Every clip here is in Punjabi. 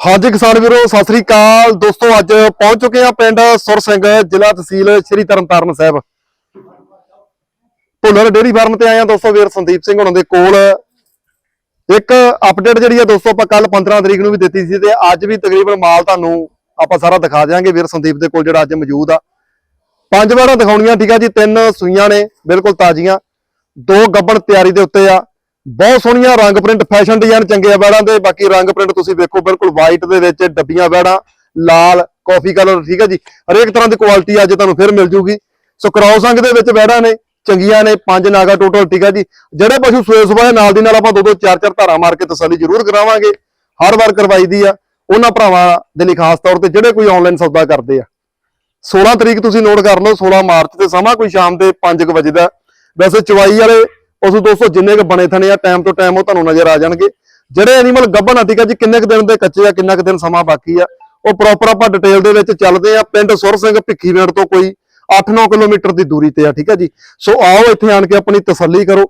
ਹਾਂਜੀ ਕਿਸਾਨ ਵੀਰੋ, ਸਤਿ ਸ੍ਰੀ ਅਕਾਲ। ਦੋਸਤੋ, ਅੱਜ ਪਹੁੰਚ ਚੁੱਕੇ ਹਾਂ ਪਿੰਡ ਸੁਰ ਸਿੰਘ, ਜ਼ਿਲ੍ਹਾ ਤਹਿਸੀਲ ਸ਼੍ਰੀ ਤਰਨਤਾਰਨ ਸਾਹਿਬ। ਭੁੱਲਰ ਡੇਰੀ ਫਾਰਮ ਤੇ ਆਏ ਹਾਂ ਦੋਸਤੋ, ਵੀਰ ਸੰਦੀਪ ਸਿੰਘ ਹੁਣਾਂ ਦੇ ਕੋਲ। ਇੱਕ ਅਪਡੇਟ ਜਿਹੜੀ ਆ ਦੋਸਤੋ, ਆਪਾਂ ਕੱਲ 15 ਤਰੀਕ ਨੂੰ ਵੀ ਦਿੱਤੀ ਸੀ ਤੇ ਅੱਜ ਵੀ ਤਕਰੀਬਨ ਮਾਲ ਤੁਹਾਨੂੰ ਆਪਾਂ ਸਾਰਾ ਦਿਖਾ ਦਿਆਂਗੇ। ਵੀਰ ਸੰਦੀਪ ਦੇ ਕੋਲ ਜਿਹੜਾ ਅੱਜ ਮੌਜੂਦ ਆ। ਪੰਜ ਵਾਰਾਂ ਦਿਖਾਉਣੀਆਂ, ਠੀਕ ਆ ਜੀ, ਤਿੰਨ ਸੂਈਆਂ ਨੇ, ਬਿਲਕੁਲ ਤਾਜ਼ੀਆਂ। ਦੋ ਗੱਬਣ ਤਿਆਰੀ ਦੇ ਉੱਤੇ ਆ। ਬਹੁਤ ਸੋਹਣੀਆਂ ਰੰਗ ਪ੍ਰਿੰਟ ਫੈਸ਼ਨ ਡਿਜ਼ਾਈਨ ਚੰਗੇ ਆ ਬੈੜਾਂ ਦੇ, ਬਾਕੀ ਰੰਗ ਪ੍ਰਿੰਟ ਤੁਸੀਂ ਵੇਖੋ ਬਿਲਕੁਲ ਵਾਈਟ ਦੇ ਵਿੱਚ ਡੱਬੀਆਂ ਬੈੜਾਂ, ਲਾਲ ਕਾਫੀ ਕਲਰ ਠੀਕ ਹੈ ਜੀ? ਹਰੇਕ ਤਰ੍ਹਾਂ ਦੀ ਕੁਆਲਿਟੀ ਅੱਜ ਤੁਹਾਨੂੰ ਫਿਰ ਮਿਲ ਜੂਗੀ। ਸੋ ਕ੍ਰੋਸ ਅੰਗ ਦੇ ਵਿੱਚ ਬੈੜਾਂ ਨੇ, ਚੰਗੀਆਂ ਨੇ, ਪੰਜ ਨਾਗਾ ਟੋਟਲ ਠੀਕ ਹੈ ਜੀ? ਜਿਹੜੇ ਪਸ਼ੂ ਸੂਏ ਸੁਬਾਹ ਨਾਲ ਦੀ ਨਾਲ ਆਪਾਂ ਦੋ ਦੋ ਚਾਰ ਚਾਰ ਧਾਰਾ ਮਾਰ ਕੇ ਤਸੱਲੀ ਜ਼ਰੂਰ ਕਰਾਵਾਂਗੇ। ਹਰ ਵਾਰ ਕਰਵਾਈ ਦੀ ਆ। ਉਹਨਾਂ ਭਰਾਵਾਂ ਦੇ ਲਈ ਖਾਸ ਤੌਰ ਤੇ ਜਿਹੜੇ ਕੋਈ ਆਨਲਾਈਨ ਸੌਦਾ ਕਰਦੇ ਆ। 16 ਤਰੀਕ ਤੁਸੀਂ ਨੋਟ ਕਰ ਲਓ 16 ਮਾਰਚ ਤੇ ਸਮਾਂ, ਕੋਈ ਸ਼ਾਮ ਦੇ 5 ਵਜੇ ਦਾ। ਵੈਸੇ ਚਵਾਈ ਵਾਲੇ ਉਸ ਦੋਸਤੋ ਜਿੰਨੇ ਕ ਬਣੇ ਥਣੇ ਆ ਟਾਈਮ ਤੋਂ ਟਾਈਮ ਉਹ ਤੁਹਾਨੂੰ ਨਜ਼ਰ ਆ ਜਾਣਗੇ। ਜਿਹੜੇ ਐਨੀਮਲ ਗੱਭਣ ਆ ਠੀਕ ਆ ਜੀ ਕਿੰਨੇ ਕ ਦਿਨ ਦੇ ਕੱਚੇ ਆ ਕਿੰਨਾ ਕ ਦਿਨ ਸਮਾਂ ਬਾਕੀ ਆ। ਉਹ ਪ੍ਰੋਪਰ ਆਪਾਂ ਡਿਟੇਲ ਦੇ ਵਿੱਚ ਚੱਲਦੇ ਆ। ਪਿੰਡ ਸੁਰ ਸਿੰਘ ਭਿੱਖੀਵਿੰਡ ਤੋਂ ਕੋਈ 8-9 ਕਿਲੋਮੀਟਰ ਦੀ ਦੂਰੀ ਤੇ ਆ ਠੀਕ ਆ ਜੀ। ਸੋ ਆਓ ਇੱਥੇ ਆਣ ਕੇ ਆਪਣੀ ਤਸੱਲੀ ਕਰੋ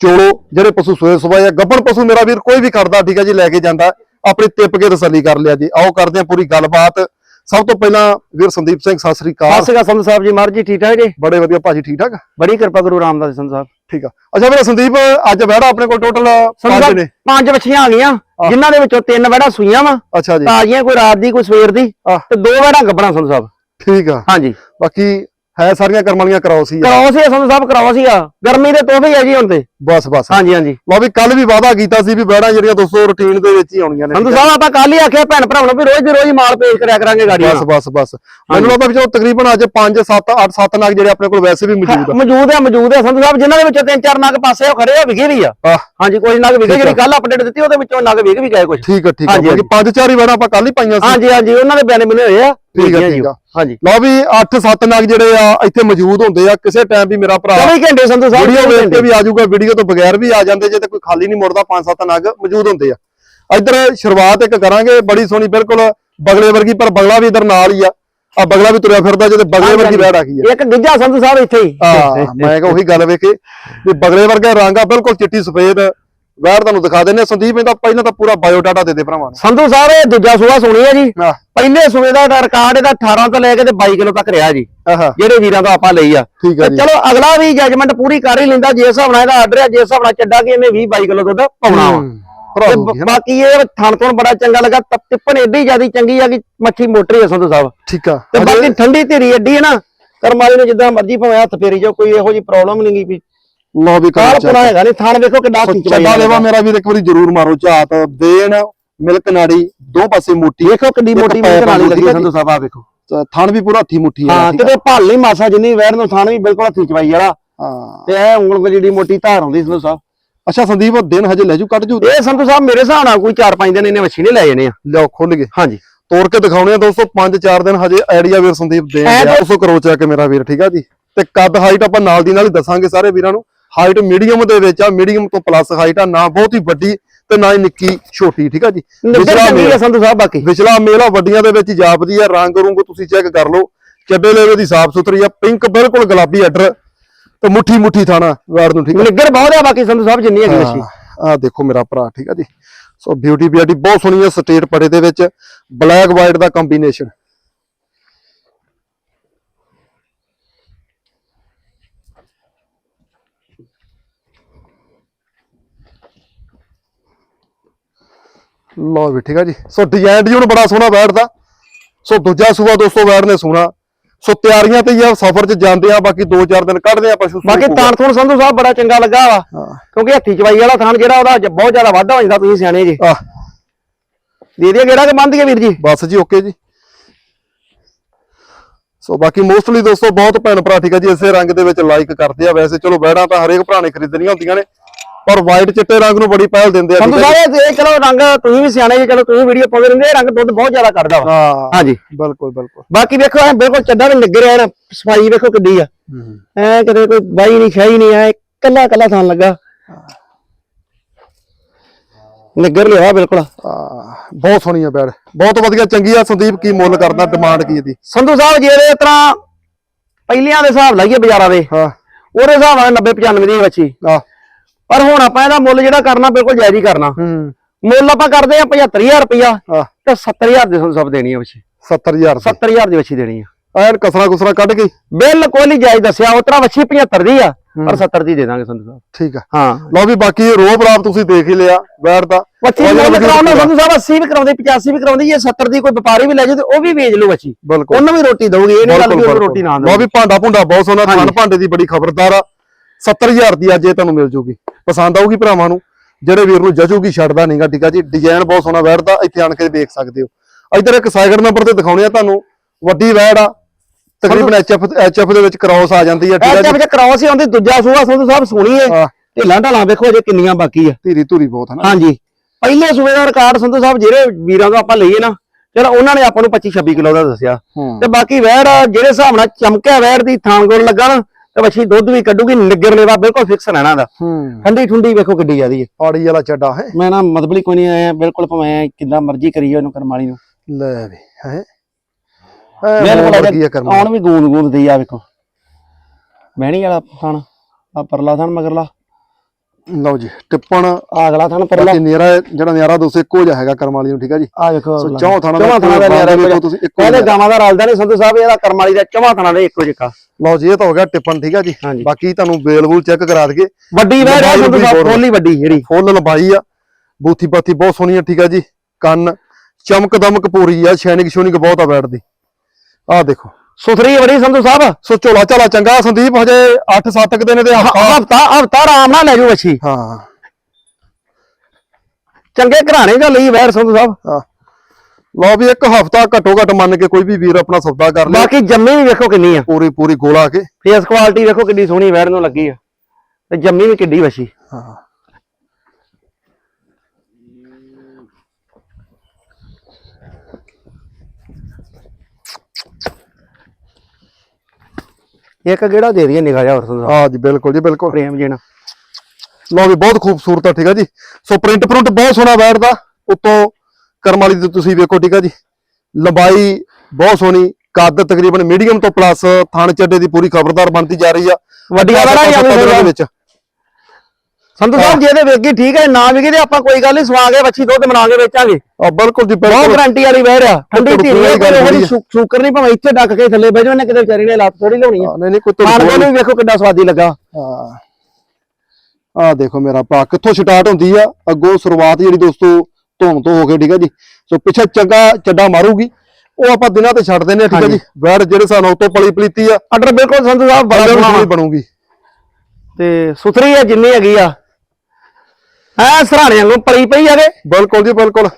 ਚੋਲੋ ਜਿਹੜੇ ਪਸ਼ੂ ਸੋਏ ਸੁਬਾਹ ਆ। ਗੱਭਣ ਪਸ਼ੂ ਮੇਰਾ ਵੀਰ ਕੋਈ ਵੀ ਖੜਦਾ ਠੀਕ ਆ ਜੀ ਲੈ ਕੇ ਜਾਂਦਾ ਆਪਣੀ ਟਿੱਪ ਕੇ ਤਸੱਲੀ ਕਰ ਲਿਆ ਜੀ। ਆਓ ਕਰਦੇ ਆ ਪੂਰੀ ਗੱਲਬਾਤ। ਸਭ ਤੋਂ ਪਹਿਲਾਂ ਵੀਰ ਸੰਦੀਪ ਸਿੰਘ ਸਤਿ ਸ੍ਰੀ ਅਕਾਲ। ਸਤਿ ਸ਼੍ਰੀ ਅਕਾਲ ਸੰਧੂ ਸਾਹਿਬ ਜੀ ਮਹਾਰਾਜ ਜੀ ਠੀਕ ਠਾਕ ਜੀ? ਬੜੇ ਵਧੀਆ ਭਾਜੀ ਠੀਕ ਠਾਕ? ਬੜੀ ਕਿਰਪਾ ਗੁਰੂ ਰਾਮਦਾਸ ਸੰਧੂ ਸਾਹਿਬ। ਠੀਕ ਆ। ਅੱਛਾ ਵੀਰ ਸੰਦੀਪ ਅੱਜ ਵਹਿੜਾ ਆਪਣੇ ਕੋਲ ਟੋਟਲ ਪੰਜ ਨੇ। ਪੰਜ ਬੱਚੀਆਂ ਆ ਗਈਆਂ। ਜਿਨ੍ਹਾਂ ਦੇ ਵਿੱਚੋਂ ਤਿੰਨ ਵੜਾ ਸੂਈਆਂ ਵਾ। ਅੱਛਾ ਜੀ। ਤਾਜ਼ੀਆਂ ਕੋਈ ਰਾਤ ਦੀ ਕੋਈ ਸਵੇਰ ਦੀ। ਤੇ ਦੋ ਵੜਾ ਗੱਬਣਾ ਸੰਧੂ ਸਾਹਿਬ। ਠੀਕ ਆ। ਹਾਂਜੀ। ਬਾਕੀ ਹੈ ਸਾਰੀਆਂ ਕਰਮ ਵਾਲੀਆਂ ਕਰਾਓ ਸੀ ਕਰਾਓ ਸੀ ਸੰਧੂ ਸਾਹਿਬ ਕਰਾਓ ਸੀਗਾ ਗਰਮੀ ਦੇ ਤੋਹਫੇ ਆ ਜੀ ਹੁਣ ਤੇ। ਬਸ ਬਸ। ਹਾਂਜੀ ਹਾਂਜੀ। ਲਓ ਵੀ ਕੱਲ ਵੀ ਵਾਅਦਾ ਕੀਤਾ ਸੀ ਵੀ ਵਹਿੜਾਂ ਜਿਹੜੀਆਂ ਦੋਸਤੋ ਰੁਟੀਨ ਦੇ ਵਿੱਚ ਹੀ ਆਉਣੀਆਂ ਨੇ ਸੰਧੂ ਸਾਹਿਬ ਆਪਾਂ ਕੱਲ ਹੀ ਆਖਿਆ ਭੈਣ ਭਰਾਵਾਂ ਨੂੰ ਵੀ ਰੋਜ਼ ਦੀ ਰੋਜ਼ ਮਾਲ ਪੇਸ਼ ਕਰਿਆ ਕਰਾਂਗੇ ਗਾੜੀ ਬਸ ਬਸ ਬਸ। ਮੈਨੂੰ ਲੱਗਦਾ ਵੀ ਜੋ ਤਕਰੀਬਨ ਅੱਜ 5 7 8 7 ਨਗ ਜਿਹੜੇ ਆਪਣੇ ਕੋਲ ਵੈਸੇ ਵੀ ਮੌਜੂਦ ਮੌਜੂਦ ਹੈ ਮੌਜੂਦ ਹੈ ਸੰਧੂ ਸਾਹਿਬ ਜਿਨ੍ਹਾਂ ਦੇ ਵਿੱਚੋਂ ਤਿੰਨ ਚਾਰ ਨਗ ਪਾਸੇ ਉਹ ਖੜੇ ਆ ਵਿਗੇ ਵੀ ਆ। ਆ ਹਾਂਜੀ ਕੋਈ ਨਗ ਵਿਗੇ ਆ। ਜਿਹੜੀ ਕੱਲ ਅਪਡੇਟ ਦਿੱਤੀ ਉਹਦੇ ਵਿੱਚੋਂ ਨਗ ਵਿਗ ਵੀ ਗਏ ਕੁਝ ਠੀਕ ਆ ਠੀਕ ਆ। ਹਾਂਜੀ, ਬਾਕੀ ਪੰਜ ਚਾਰ ਹੀ ਵਹਿੜਾਂ ਆਪਾਂ ਕੱਲ ਹੀ ਪਾਈਆਂ ਸੀ। ਹਾਂਜੀ ਹਾਂਜੀ ਉਹਨਾਂ ਦੇ ਬਿਆਨੇ ਬਣੇ ਹੋਏ ਆ। ਠੀਕ ਆ, ਵਿਗੀਆਂ ਠੀਕ। ਆ। ਹਾਂਜੀ। ਲਓ ਵੀ 8 7 ਨਗ ਜਿਹੜੇ ਆ ਇੱਥੇ ਮੌਜੂਦ ਹੁੰਦੇ ਆ। ਕਿਸੇ ਟਾਈਮ ਵੀ ਮੇਰਾ ਭਰਾ 24 ਘੰਟੇ ਸੰਧੂ ਸਾਹਿਬ ਵੀਡੀਓ 24 ਵੇਖ। ਕੇ ਵੀ ਆ ਜਾਊਗਾ ਵੀਡੀਓ ਤੋਂ ਬਗੈਰ ਵੀ ਆ ਜਾਂਦੇ ਜੇ ਤੇ ਕੋਈ ਖਾਲੀ ਨਹੀਂ ਮੁੜਦਾ ਪੰਜ ਸੱਤ ਨਗ ਮੌਜੂਦ ਹੁੰਦੇ ਆ। ਇੱਧਰ ਸ਼ੁਰੂਆਤ ਇੱਕ ਕਰਾਂਗੇ ਬੜੀ ਸੋਹਣੀ ਬਿਲਕੁਲ ਬਗਲੇ ਵਰਗੀ ਪਰ ਬਗਲਾ ਵੀ ਇਧਰ ਨਾਲ ਹੀ ਆ। ਆ ਬਗਲਾ ਵੀ ਤੁਰਿਆ ਫਿਰਦਾ ਜੇ ਤੇ ਬਗਲੇ ਵਰਗੀ ਬੈੜ ਆ ਗਈ ਆ। ਇੱਕ ਗਿੱਜਾ ਸੰਧੂ ਸਾਹਿਬ ਇੱਥੇ ਹੀ। ਹਾਂ ਮੈਂ ਕਿਹਾ ਉਹੀ ਗੱਲ ਵੇਖੇ ਵੀ ਬਗਲੇ ਵਰਗਾ ਰੰਗ ਆ ਬਿਲਕੁਲ ਚਿੱਟੀ ਸਫੇਦ ਵੈੜ ਤੁਹਾਨੂੰ ਦਿਖਾ ਦਿੰਨੇ ਆ। ਸੰਦੀਪ ਇਹਦਾ ਪਹਿਲਾਂ ਤਾਂ ਪੂਰਾ ਬਾਇਓ ਡਾਟਾ ਦੇ ਦੇ ਭਰਾਵਾਂ ਨੂੰ। ਸੰਧੂ ਸਾਹਿਬ ਇਹ ਦੂਜਾ ਸੂਆ ਸੁਣੀ ਹੈ ਜੀ? ਆਹ, ਪਹਿਲੇ ਸੂਏ ਦਾ ਰਿਕਾਰਡ ਇਹਦਾ 18 ਤੋਂ ਲੈ ਕੇ ਤੇ 22 ਕਿਲੋ ਤੱਕ ਰਿਹਾ ਜੀ। ਆਹਾ। ਜਿਹੜੇ ਵੀਰਾਂ ਤੋਂ ਆਪਾਂ ਲਈ ਆ। ਠੀਕ ਆ ਤੇ ਜੀ। ਚਲੋ ਅਗਲਾ ਵੀ ਜੱਜਮੈਂਟ ਪੂਰੀ ਕਰ ਹੀ ਲੈਂਦਾ ਜੇ ਹਿਸਾਬ ਨਾਲ ਇਹਦਾ ਆਰਡਰ ਹੈ ਜੇ ਹਿਸਾਬ ਨਾਲ ਚੱਡਾ ਕਿ ਇਹਨੇ 20 22 ਕਿਲੋ ਦੁੱਧ ਪਾਉਣਾ ਵਾ। ਹੂੰ, ਭਰਾ ਤੇ ਦੂਗੀ, ਬ- ਹਨਾ? ਬਾਕੀ ਇਹ ਥਣ ਤੋਂ ਬੜਾ ਚੰਗਾ ਲੱਗਾ ਤ- ਟਿੱਪਣ ਏਡੀ ਜਿਆਦੀ ਚੰਗੀ ਆ ਕਿ ਮੱਠੀ ਮੋਟਰੀ ਹੈ ਸੰਧੂ ਸਾਹਿਬ। ਠੀਕ ਆ। ਤੇ ਬਾਕੀ ਠੰਡੀ ਧੀਰੀ ਏਡੀ ਹੈ ਨਾ ਕਰਮਾਲੀ ਨੂੰ ਜਿੱਦਾਂ ਮਰਜ਼ੀ ਭਾਵੇਂ ਹੱਥ ਫੇਰੀ ਜਾਓ ਕੋਈ ਇਹੋ ਜੀ ਪ੍ਰੋਬਲਮ ਨਹੀਂ ਗਈ ਵੀ ਲਓ ਵੀ ਕਾਲ ਪੁਣਾ ਹੈਗਾ ਨਹੀਂ ਥਣ ਵੇਖੋ ਕਿੱਡਾ ਸੋ ਚੱਡਾ ਲੈਵਾ। ਮੇਰਾ ਵੀਰ ਇੱਕ ਵਾਰੀ ਜ਼ਰੂਰ ਮਾਰੋ ਝਾਤ। ਦੇਣ ਮਿਲਕ ਨਾੜੀ ਦੋ ਪਾਸੇ ਮੋਟੀ। ਵੇਖੋ ਇੱਕ ਮੋਟੀ ਨਾਲ ਹੀ ਲੱਗੀ ਸੰਧੂ ਸਾਹਿਬ ਆ ਵੇਖੋ। ਥਣ ਵੀ ਪੂਰਾ ਹੱਥੀ ਮੁੱਠੀ ਆ ਹਾਂ ਕਿਤੇ ਭੱਲ ਨਹੀਂ ਮਾਸਾ ਜਿੰਨੀ ਵੈਰ ਨੂੰ ਥਾਣ ਵੀ ਬਿਲਕੁਲ ਹੱਥੀ ਚਵਾਈ ਵਾਲਾ। ਹਾਂ। ਤੇ ਇਹ ਉਂਗਲ ਕੋ ਜਿਹੜੀ ਮੋਟੀ ਧਾਰ ਆਉਂਦੀ ਸੰਧੂ ਸਾਹਿਬ। ਅੱਛਾ ਸੰਦੀਪ ਦਿਨ ਹਜੇ ਲੈ ਜੂ ਕੱਢ ਜੂ? ਇਹ ਸੰਧੂ ਸਾਹਿਬ ਮੇਰੇ ਹਿਸਾਬ ਨਾਲ ਕੋਈ 4-5 ਦਿਨ ਇਹਨੇ ਵੱਛੀ ਨੇ ਲੈ ਜਾਣੇ ਆ। ਲਿਓ ਖੁੱਲ ਗਏ ਹਾਂਜੀ। ਤੋੜ ਕੇ ਦਿਖਾਉਣੇ ਆ ਦੋਸਤੋ 5-4 ਦਿਨ ਹਜੇ ਆਈਡੀਆ ਵੀਰ ਸੰਦੀਪ ਦੇ ਐ ਆ ਉਸੋ ਕਰੋ ਚੈੱਕ ਮੇਰਾ ਵੀਰ ਠੀਕ ਆ ਜੀ? ਤੇ ਕੱਦ ਹਾਈਟ ਆਪਾਂ ਨਾਲ ਦੀ ਨਾਲ ਹੀ ਦੱਸਾਂਗੇ ਸਾਰੇ ਵੀਰਾਂ ਨੂੰ। ਹਾਈਟ ਮੀਡੀਅਮ ਦੇ ਵਿੱਚ ਆ ਮੀਡੀਅਮ ਤੋਂ ਪਲੱਸ ਹਾਈਟ ਆ ਨਾ ਬਹੁਤ ਹੀ ਵੱਡੀ ਤੇ ਨਾ ਹੀ ਨਿੱਕੀ ਛੋਟੀ ਠੀਕ ਆ ਜੀ? ਵਿਚਲਾ ਮੇਲ- ਆ ਸੰਧੂ ਸਾਹਿਬ ਬਾਕੀ? ਵਿਚਲਾ ਮੇਲਾ ਵੱਡੀਆਂ ਦੇ ਵਿੱਚ ਜਾਪਦੀ ਆ ਰੰਗ ਰੂੰਗ ਤੁਸੀਂ ਚੈੱਕ ਕਰ ਲਓ ਚੱਡੇ ਲੈਵੇ ਦੀ ਸਾਫ਼ ਸੁਥਰੀ ਆ ਪਿੰਕ ਬਿਲਕੁਲ ਗੁਲਾਬੀ ਅੱਡਰ ਤੇ ਮੁੱਠੀ ਮੁੱਠੀ ਥਾਣਾ ਵਾਰ ਨੂੰ ਠੀਕ ਆ ਨਿੱਗਰ ਬਹੁਤ ਆ ਬਾਕੀ ਸੰਧੂ ਸਾਹਿਬ ਜਿੰਨੀ ਹੈਗੀ ਵੱਛੀ ਆ ਦੇਖੋ ਮੇਰਾ ਭਰਾ ਠੀਕ ਆ ਜੀ? ਸੋ ਬਿਊਟੀ ਬਿਊਟੀ ਬਹੁਤ ਸੋਹਣੀ ਹੈ ਸਟੇਟ ਪੜੇ ਦੇ ਵਿੱਚ ਬਲੈਕ ਵਾਈਟ ਦਾ ਕੰਬੀਨੇਸ਼ਨ ਲਓ ਵੀ ਠੀਕ ਆ ਜੀ। ਸੋ ਡਿਜ਼ਾਈਨ ਡਿਜ਼ਾਈਨ ਬੜਾ ਸੋਹਣਾ ਬੈਠਦਾ। ਸੋ ਦੂਜਾ ਸੂਆ ਦੋਸਤੋ ਬੈਠ ਨੇ ਸੋਹਣਾ। ਸੋ ਤਿਆਰੀਆਂ ਤੇ ਹੀ ਆ ਸਫ਼ਰ 'ਚ ਜਾਂਦੇ ਆ ਬਾਕੀ 2-4 ਦਿਨ ਕੱਢਦੇ ਆ ਪਸ਼ੂ ਬਾਕੀ ਤਾਣ ਥੂਣ ਸੰਧੂ ਸਾਹਿਬ ਬੜਾ ਚੰਗਾ ਲੱਗਾ ਵਾ ਹਾਂ। ਕਿਉਂਕਿ ਹੱਥੀ ਚਵਾਈ ਵਾਲਾ ਥਾਣ ਜਿਹੜਾ ਉਹਦਾ ਜ- ਬਹੁਤ ਜ਼ਿਆਦਾ ਵਾਧਾ ਹੋ ਜਾਂਦਾ ਤੁਸੀਂ ਸਿਆਣੇ ਜੀ। ਆ ਦੇ ਦੇ ਕਿਹੜਾ ਕਿ ਬੰਦ ਗਿਆ ਵੀਰ ਜੀ? ਬਸ ਜੀ ਓਕੇ ਜੀ। ਸੋ ਬਾਕੀ ਮੋਸਟਲੀ ਦੋਸਤੋ ਬਹੁਤ ਭੈਣ ਭਰਾ ਠੀਕ ਹੈ ਜੀ ਇਸੇ ਰੰਗ ਦੇ ਵਿੱਚ ਲਾਈਕ ਕਰਦੇ ਆ। ਵੈਸੇ ਚਲੋ ਬੈੜਾਂ ਤਾਂ ਹਰੇਕ ਭਰਾ ਨੇ ਖਰੀਦਣੀਆਂ ਹੁੰਦੀਆਂ ਨੇ। ਪਰ ਵਾਈਟ ਚਿੱਟੇ ਰੰਗ ਨੂੰ ਬੜੀ ਪਹਿਲ ਦਿੰਦੇ ਆ ਸੰਧੂ ਹੈ ਜੀ। ਸਾਹਿਬ ਇਹ ਚਲੋ ਰੰਗ ਤੁਸੀਂ ਵੀ ਸਿਆਣੇ ਜੀ ਚਲੋ ਤੁਸੀਂ ਵੀਡੀਓ ਪਾਉਂਦੇ ਰਹਿੰਦੇ ਇਹ ਰੰਗ ਦੁੱਧ ਬਹੁਤ ਜ਼ਿਆਦਾ ਕੱਢਦਾ ਵਾ। ਹਾਂ। ਹਾਂਜੀ। ਬਿਲਕੁਲ ਬਿਲਕੁਲ। ਬਾਕੀ ਵੇਖੋ ਐ ਬਿਲਕੁਲ ਚੱਡਾ ਵੀ ਨਿੱਗਰ ਆ ਨਾ ਸਫ਼ਾਈ ਵੇਖੋ ਕਿੱਡੀ ਆ। ਐ ਕਿਤੇ ਕੋਈ ਬਾਈ ਨਹੀਂ ਖਾਈ ਨਹੀਂ ਐ ਕੱਲਾ ਕੱਲਾ ਥਾਂ ਲੱਗਾ। ਨਿੱਗਰ ਲਿਆ ਬਿਲਕੁਲ। ਬਹੁਤ ਸੋਹਣੀ ਆ ਬੈੜ। ਬਹੁਤ ਵਧੀਆ ਚੰਗੀ ਆ। ਸੰਦੀਪ ਕੀ ਮੁੱਲ ਕਰਦਾ ਡਿਮਾਂਡ ਕੀ ਇਹਦੀ? ਸੰਧੂ ਸਾਹਿਬ ਜਿਹੜੇ ਤਰ੍ਹਾਂ ਪਹਿਲੀਆਂ ਦੇ ਹਿਸਾਬ ਲਾਈਏ ਬਾਜ਼ਾਰਾਂ ਦੇ। ਹਾਂ। ਉਹਦੇ ਹਿਸਾਬ ਨਾਲ 90 95 ਦੀ ਬੱਚੀ। ਆ ਪਰ ਹੁਣ ਆਪਾਂ ਇਹਦਾ ਮੁੱਲ ਜਿਹੜਾ ਕਰਨਾ ਬਿਲਕੁਲ ਜਾਇਜ਼ ਹੀ ਕਰਨਾ। ਹੂੰ। ਮੁੱਲ ਆਪਾਂ ਕਰਦੇ ਆ 75000 ਰੁਪਇਆ ਤੇ ਤੇ 70000 ਦੇ ਸੰਧੂ ਸਾਹਿਬ ਦੇਣੀ ਆ ਬੱਚੀ 70000 ਰੁਪਏ 70000 ਦੀ ਬੱਚੀ ਦੇਣੀ ਆ। ਐਨ ਕਸਰਾ ਕੁਸਰਾ ਕੱਢ ਕੇ। ਬਿਲਕੁਲ ਹੀ ਜਾਇਜ਼ ਦੱਸਿਆ ਉਤਰਾ ਬੱਚੀ 75 ਦੀ ਆ ਪਰ 70 ਦੀ ਦੇ ਦਾਂਗੇ ਸੰਧੂ ਸਾਹਿਬ ਠੀਕ ਆ। ਹਾਂ। ਲਓ ਵੀ ਬਾਕੀ ਰੋਬ ਰਾਬ ਤੁਸੀਂ ਦੇਖ ਹੀ ਲਿਆ ਵੈੜ ਦਾ। ਉਹਦੇ ਮੁੱਲ ਕਰਾਉਣਾ। ਸੰਧੂ ਸਾਹਿਬ 80 ਵੀ ਕਰਾਉਂਦੇ 85 ਵੀ ਕਰਾਉਂਦੇ ਜੇ 70 ਦੀ ਕੋਈ ਵਪਾਰੀ ਵੀ ਲੈ ਜਾਏ ਤੇ ਉਹ ਵੀ ਵੇਚ ਲਓ ਬੱਚੀ ਬਿਲਕੁਲ। ਉਹਨੂੰ ਵੀ ਰੋਟੀ ਦਊਗੀ ਇਹ ਨਹੀਂ ਗੱਲ ਵੀ ਉਹਨੂੰ ਰੋਟੀ ਨਾ ਲਓ ਦੇ ਵੀ ਭਾਂਡਾ ਭੁੰਡਾ ਬਹੁਤ ਸੋਹਣਾ। ਥਣ ਭਾਂਡੇ ਦੀ ਬੜੀ ਖਬਰਦਾਰ ਆ। 70000 ਦੀ ਅੱਜ ਇਹ ਤੁਹਾਨੂੰ ਮਿਲ ਜੂਗੀ। ਪਸੰਦ ਆਊਗੀ ਭਰਾਵਾਂ ਨੂੰ। ਜਿਹੜੇ ਵੀਰ ਨੂੰ ਜਜੂਗੀ ਛੱਡਦਾ ਨਹੀਂਗਾ ਠੀਕ ਆ ਜੀ। ਡਿਜ਼ਾਈਨ ਬਹੁਤ ਸੋਹਣਾ ਵੈੜ ਦਾ ਇੱਥੇ ਆਣ ਕੇ ਦੇਖ ਸਕਦੇ ਹੋ। ਇੱਧਰ ਇੱਕ ਸਾਈਕਲ ਨੰਬਰ ਤੇ ਦਿਖਾਉਣੇ ਆ ਤੁਹਾਨੂੰ। ਵੱਡੀ ਵੈੜ ਆ। ਤਕਰੀਬਨ ਐਚਐਫ ਐਚਐਫ ਦੇ ਵਿੱਚ ਕ੍ਰਾਸ ਆ ਜਾਂਦੀ ਆ ਠੀਕ ਆ ਜੀ। ਵਿੱਚ ਕਰਾਉ ਸੀ ਆਉਂਦੀ ਦੂਜਾ ਸੂਆ ਸੰਧੂ ਸਾਹਿਬ ਸੁਣੀਏ ਹਾਂ, ਢਿੱਲਾਂ ਢਾਲਾਂ ਵੇਖੋ ਅਜੇ ਕਿੰਨੀਆਂ ਬਾਕੀ ਆ। ਧੀਰੀ ਧੂਰੀ ਬਹੁਤ ਹੈ ਨਾ। ਹਾਂਜੀ। ਪਹਿਲੇ ਸੂਏ ਦਾ ਰਿਕਾਰਡ ਸੰਧੂ ਸਾਹਿਬ ਜਿਹੜੇ ਵੀਰਾਂ ਤੋਂ ਆਪਾਂ ਲਈਏ ਨਾ ਚਲੋ ਉਹਨਾਂ ਨੇ ਆਪਾਂ ਨੂੰ 25 26 ਕਿਲੋ ਦਾ ਦੱਸਿਆ। ਹੂੰ। ਤੇ ਬਾਕੀ ਵੈੜ ਜਿਹੜੇ ਹਿਸਾਬ ਨਾਲ ਚਮਕਿਆ ਵੈੜ ਦੀ ਥਾਂ ਗੋਲ ਲੱਗਾ ਨਾ ਤੇ ਬੱਚੀ ਦੁੱਧ ਵੀ ਕੱਢੂਗੀ ਨਿੱਗਰ ਲੇਵਾ ਬਿਲਕੁਲ ਫਿਕਸ ਰਹਿਣਾ ਦਾ। ਠੰਡੀ ਠੁੰਡੀ ਵੇਖੋ ਕਿੱਡੀ ਜ਼ਿਆਦੀ ਹੈ। ਪਾੜੀ ਵਾਲਾ ਚੱਡਾ ਹੈ। ਮੈਂ ਨਾ ਮਤਲਬ ਹੀ ਕੋਈ ਨਹੀਂ ਆਇਆ ਬਿਲਕੁਲ ਭਾਵੇਂ ਕਿੰਨਾ ਮਰਜ਼ੀ ਕਰੀਏ ਉਹਨੂੰ ਕਰਮਾਲੀ ਨੂੰ। ਲੈ ਵੀ ਹੈ। ਬਿਲਕੁਲ ਆਉਣ ਵੀ ਗੂੰਦ ਗੂੰਦ ਦੀ ਆ ਵੇਖੋ। ਬਹਿਣੀ ਵਾਲਾ ਥਣ ਆ ਪਰਲਾ ਥਣ ਮਗਰਲਾ। ਲਓ ਜੀ ਟਿੱਪਣ ਆ ਅਗਲਾ ਥਣ ਪਰਲਾ। ਬਾਕੀ ਨੇਰਾ ਜਿਹੜਾ ਨਿਆਰਾ ਦੋਸਤੋ ਇੱਕੋ ਜਿਹਾ ਹੈਗਾ ਕਰਮ ਵਾਲੀ ਨੂੰ ਠੀਕ ਆ ਜੀ? ਆ ਵੇਖੋ ਸੋ। ਚੌਂ ਥਾਣਾ ਚੌਹਾਂ ਥਾਣਾ ਦਾ ਵੇਖੋ ਵੇਖੋ ਤੁਸੀਂ ਇੱਕੋ ਜਿਹਾ। ਗਾਵਾਂ ਦਾ ਰਲਦਾ ਨਹੀਂ ਸੰਧੂ ਸਾਹਿਬ ਇਹਦਾ ਕਰਮਾਲੀ ਦਾ ਚੌਹਾਂ ਥਾਣਾ ਦੇ ਇੱਕੋ ਜਿਹਾ। ਲਓ ਜੀ ਇਹ ਤਾਂ ਹੋ ਗਿਆ ਟਿੱਪਣ ਠੀਕ ਆ ਜੀ। ਬਾਕੀ ਤੁਹਾਨੂੰ ਬੇਲ ਬੂਲ ਚੈੱਕ ਕਰਾ ਦਈਏ। ਵੱਡੀ ਵਹਿ ਰਿਹਾ ਸੰਧੂ ਸਾਹਿਬ ਫੋਲੀ ਵੱਡੀ ਜਿਹੜੀ। ਫੁੱਲ ਲੰਬਾਈ ਆ ਬੂਥੀ ਬਾਥੀ ਬਹੁਤ ਸੋਹਣੀ ਆ ਠੀਕ ਆ ਜੀ? ਕੰਨ ਚਮਕ ਦਮਕ ਪੂਰੀ ਆ ਸ਼ੈਨਿਕ ਸ਼ੂਨਿਕ ਬਹੁਤ ਆ ਬੈਠਦੀ ਆਹ ਦੇਖੋ। ਸੁਥਰੀ ਬੜੀ ਸੰਧੂ ਸਾਹਿਬ। ਸੋ ਝੋਲਾ ਝਾਲਾ ਚੰਗਾ ਸੰਦੀਪ ਹਜੇ 8-7 ਕੁ ਦਿਨ ਦੇ ਹਫ਼ਤਾ। ਹਫਤਾ ਆਰਾਮ ਨਾਲ ਲੈ ਜਾਓ ਬੱਚੀ ਹਾਂ। ਚੰਗੇ ਘਰਾਣੇ ਦਾ ਲਈ ਵੈਰ ਸੰਧੂ ਸਾਹਿਬ। ਹਾਂ। ਲਓ ਵੀ ਇੱਕ ਹਫ਼ਤਾ ਘੱਟੋ ਘੱਟ ਮੰਨ ਕੇ ਕੋਈ ਵੀ ਵੀਰ ਆਪਣਾ ਸੌਦਾ ਕਰ ਲੇ। ਬਾਕੀ ਜੰਮੀ ਵੀ ਵੇਖੋ ਕਿੰਨੀ ਆ। ਪੂਰੀ ਪੂਰੀ ਗੋਲਾ ਕੇ। ਫੇਸ ਕੁਆਲਿਟੀ ਵੇਖੋ ਕਿੰਨੀ ਸੋਹਣੀ ਵੈਰ ਨੂੰ ਲੱਗੀ ਆ। ਤੇ ਜੰਮੀ ਵੀ ਕਿੱਡੀ ਵਛੀ। ਹਾਂ। ਇੱਕ ਗੇੜਾ ਦੇ ਦਈਏ ਨਿਗਾਹ ਜਾ ਹੋਰ ਸਾਹਿਬ ਹਾਂ ਜੀ ਬਿਲਕੁਲ ਜੀ ਬਿਲਕੁਲ। ਪ੍ਰੇਮ ਜੀਣਾ ਲਓ ਵੀ ਬਹੁਤ ਖੂਬਸੂਰਤ ਆ ਠੀਕ ਆ ਜੀ। ਸੋ ਪ੍ਰਿੰਟ ਪ੍ਰਿੰਟ ਬਹੁਤ ਸੋਹਣਾ ਬੈਠਦਾ ਉੱਤੋਂ ਕਰਮ ਵਾਲੀ ਤੇ ਤੁਸੀਂ ਵੇਖੋ ਠੀਕ ਆ ਜੀ। ਲੰਬਾਈ ਬਹੁਤ ਸੋਹਣੀ ਕੱਦ ਤਕਰੀਬਨ ਮੀਡੀਅਮ ਤੋਂ ਪਲੱਸ ਥਣ ਚੱਡੇ ਦੀ ਪੂਰੀ ਖਬਰਦਾਰ ਬਣਦੀ ਜਾ ਰਹੀ ਆ। ਵੱਡੀ ਵਾਲਾ ਦੇ ਵਿੱਚ। ਸੰਧੂ ਸਾਹਿਬ ਜੇ ਤੇ ਵੇਗੀ ਠੀਕ ਹੈ ਨਾ ਵਿਗੇ ਤੇ ਆਪਾਂ ਕੋਈ ਗੱਲ ਨਹੀਂ ਸਵਾ ਕੇ ਬੱਚੀ ਦੁੱਧ ਬਣਾ ਕੇ ਵੇਚਾਂਗੇ। ਆ ਬਿਲਕੁਲ ਜੀ ਬਹੁਤ ਬਿਲਕੁਲ ਗਾਰੰਟੀ ਵਾਲੀ ਵੈਰ ਆ। ਠੰਡੀ ਧੀਰੀ ਕੋਈ। ਉਹਦੀ ਸ਼ੂਕਰ ਨਹੀਂ ਭਾਵੇਂ ਇੱਥੇ ਡੱਕ ਕੇ ਥੱਲੇ ਬਹਿ ਨੇ ਕਿਤੇ ਵਿਚਾਰੀ ਨੇ ਲੱਤ ਥੋੜੀ ਲਾਉਣੀ ਆ। ਹਾਂ, ਨਹੀਂ ਨਹੀਂ ਕੋਈ ਤੁਹਾਡੀ ਨੂੰ ਵੇਖੋ ਕਿੱਡਾ ਸਵਾਦੀ ਲੱਗਾ। ਹਾਂ। ਆ ਦੇਖੋ ਮੇਰਾ ਭਰਾ ਕਿੱਥੋਂ ਸਟਾਰਟ ਹੁੰਦੀ ਆ? ਅੱਗੋਂ ਸ਼ੁਰੂਆਤ ਜਿਹੜੀ ਦੋਸਤੋ ਧੁਣ ਤੋਂ ਹੋ ਕੇ ਠੀਕ ਆ ਜੀ? ਸੋ ਪਿੱਛੇ ਚੰਗਾ ਚੱਡਾ ਮਾਰੂਗੀ। ਉਹ ਆਪਾਂ ਦਿਨਾਂ ਤੇ ਛੱਡ ਦਿੰਦੇ ਆ ਠੀਕ ਹਾਂਜੀ। ਜੀ? ਵੈੜ ਜਿਹੜੇ ਸਾਨੂੰ ਉਤੋਂ ਪਲੀ ਪਲੀਤੀ ਆ ਆਰਡਰ ਬਿਲਕੁਲ ਸੰਧੂ ਸਾਹਿਬ ਬੜਾ। ਬਣੂਗੀ। ਤੇ ਸੁਥਰੀ ਆ ਜਿੰਨੀ ਹੈਗੀ ਆ। ਐ ਸਰਾਣੇ ਵਾਂਗੂ ਪਲੀ ਪਈ ਆਵੇ ਬਿਲਕੁਲ ਜੀ ਬਿਲਕੁਲ।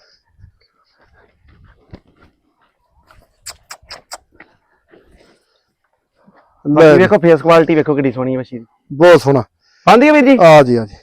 ਲੈ। ਜੀ, ਵੇਖੋ ਫੇਸ ਕੁਆਲਿਟੀ ਵੇਖੋ ਕਿੰਨੀ ਸੋਹਣੀ ਹੈ ਮੱਛੀ ਦੀ। ਬਹੁਤ ਸੋਹਣਾ। ਆਂਦੀ ਹੈ ਵੀਰ ਜੀ? ਆ ਜੀ ਆ ਜੀ।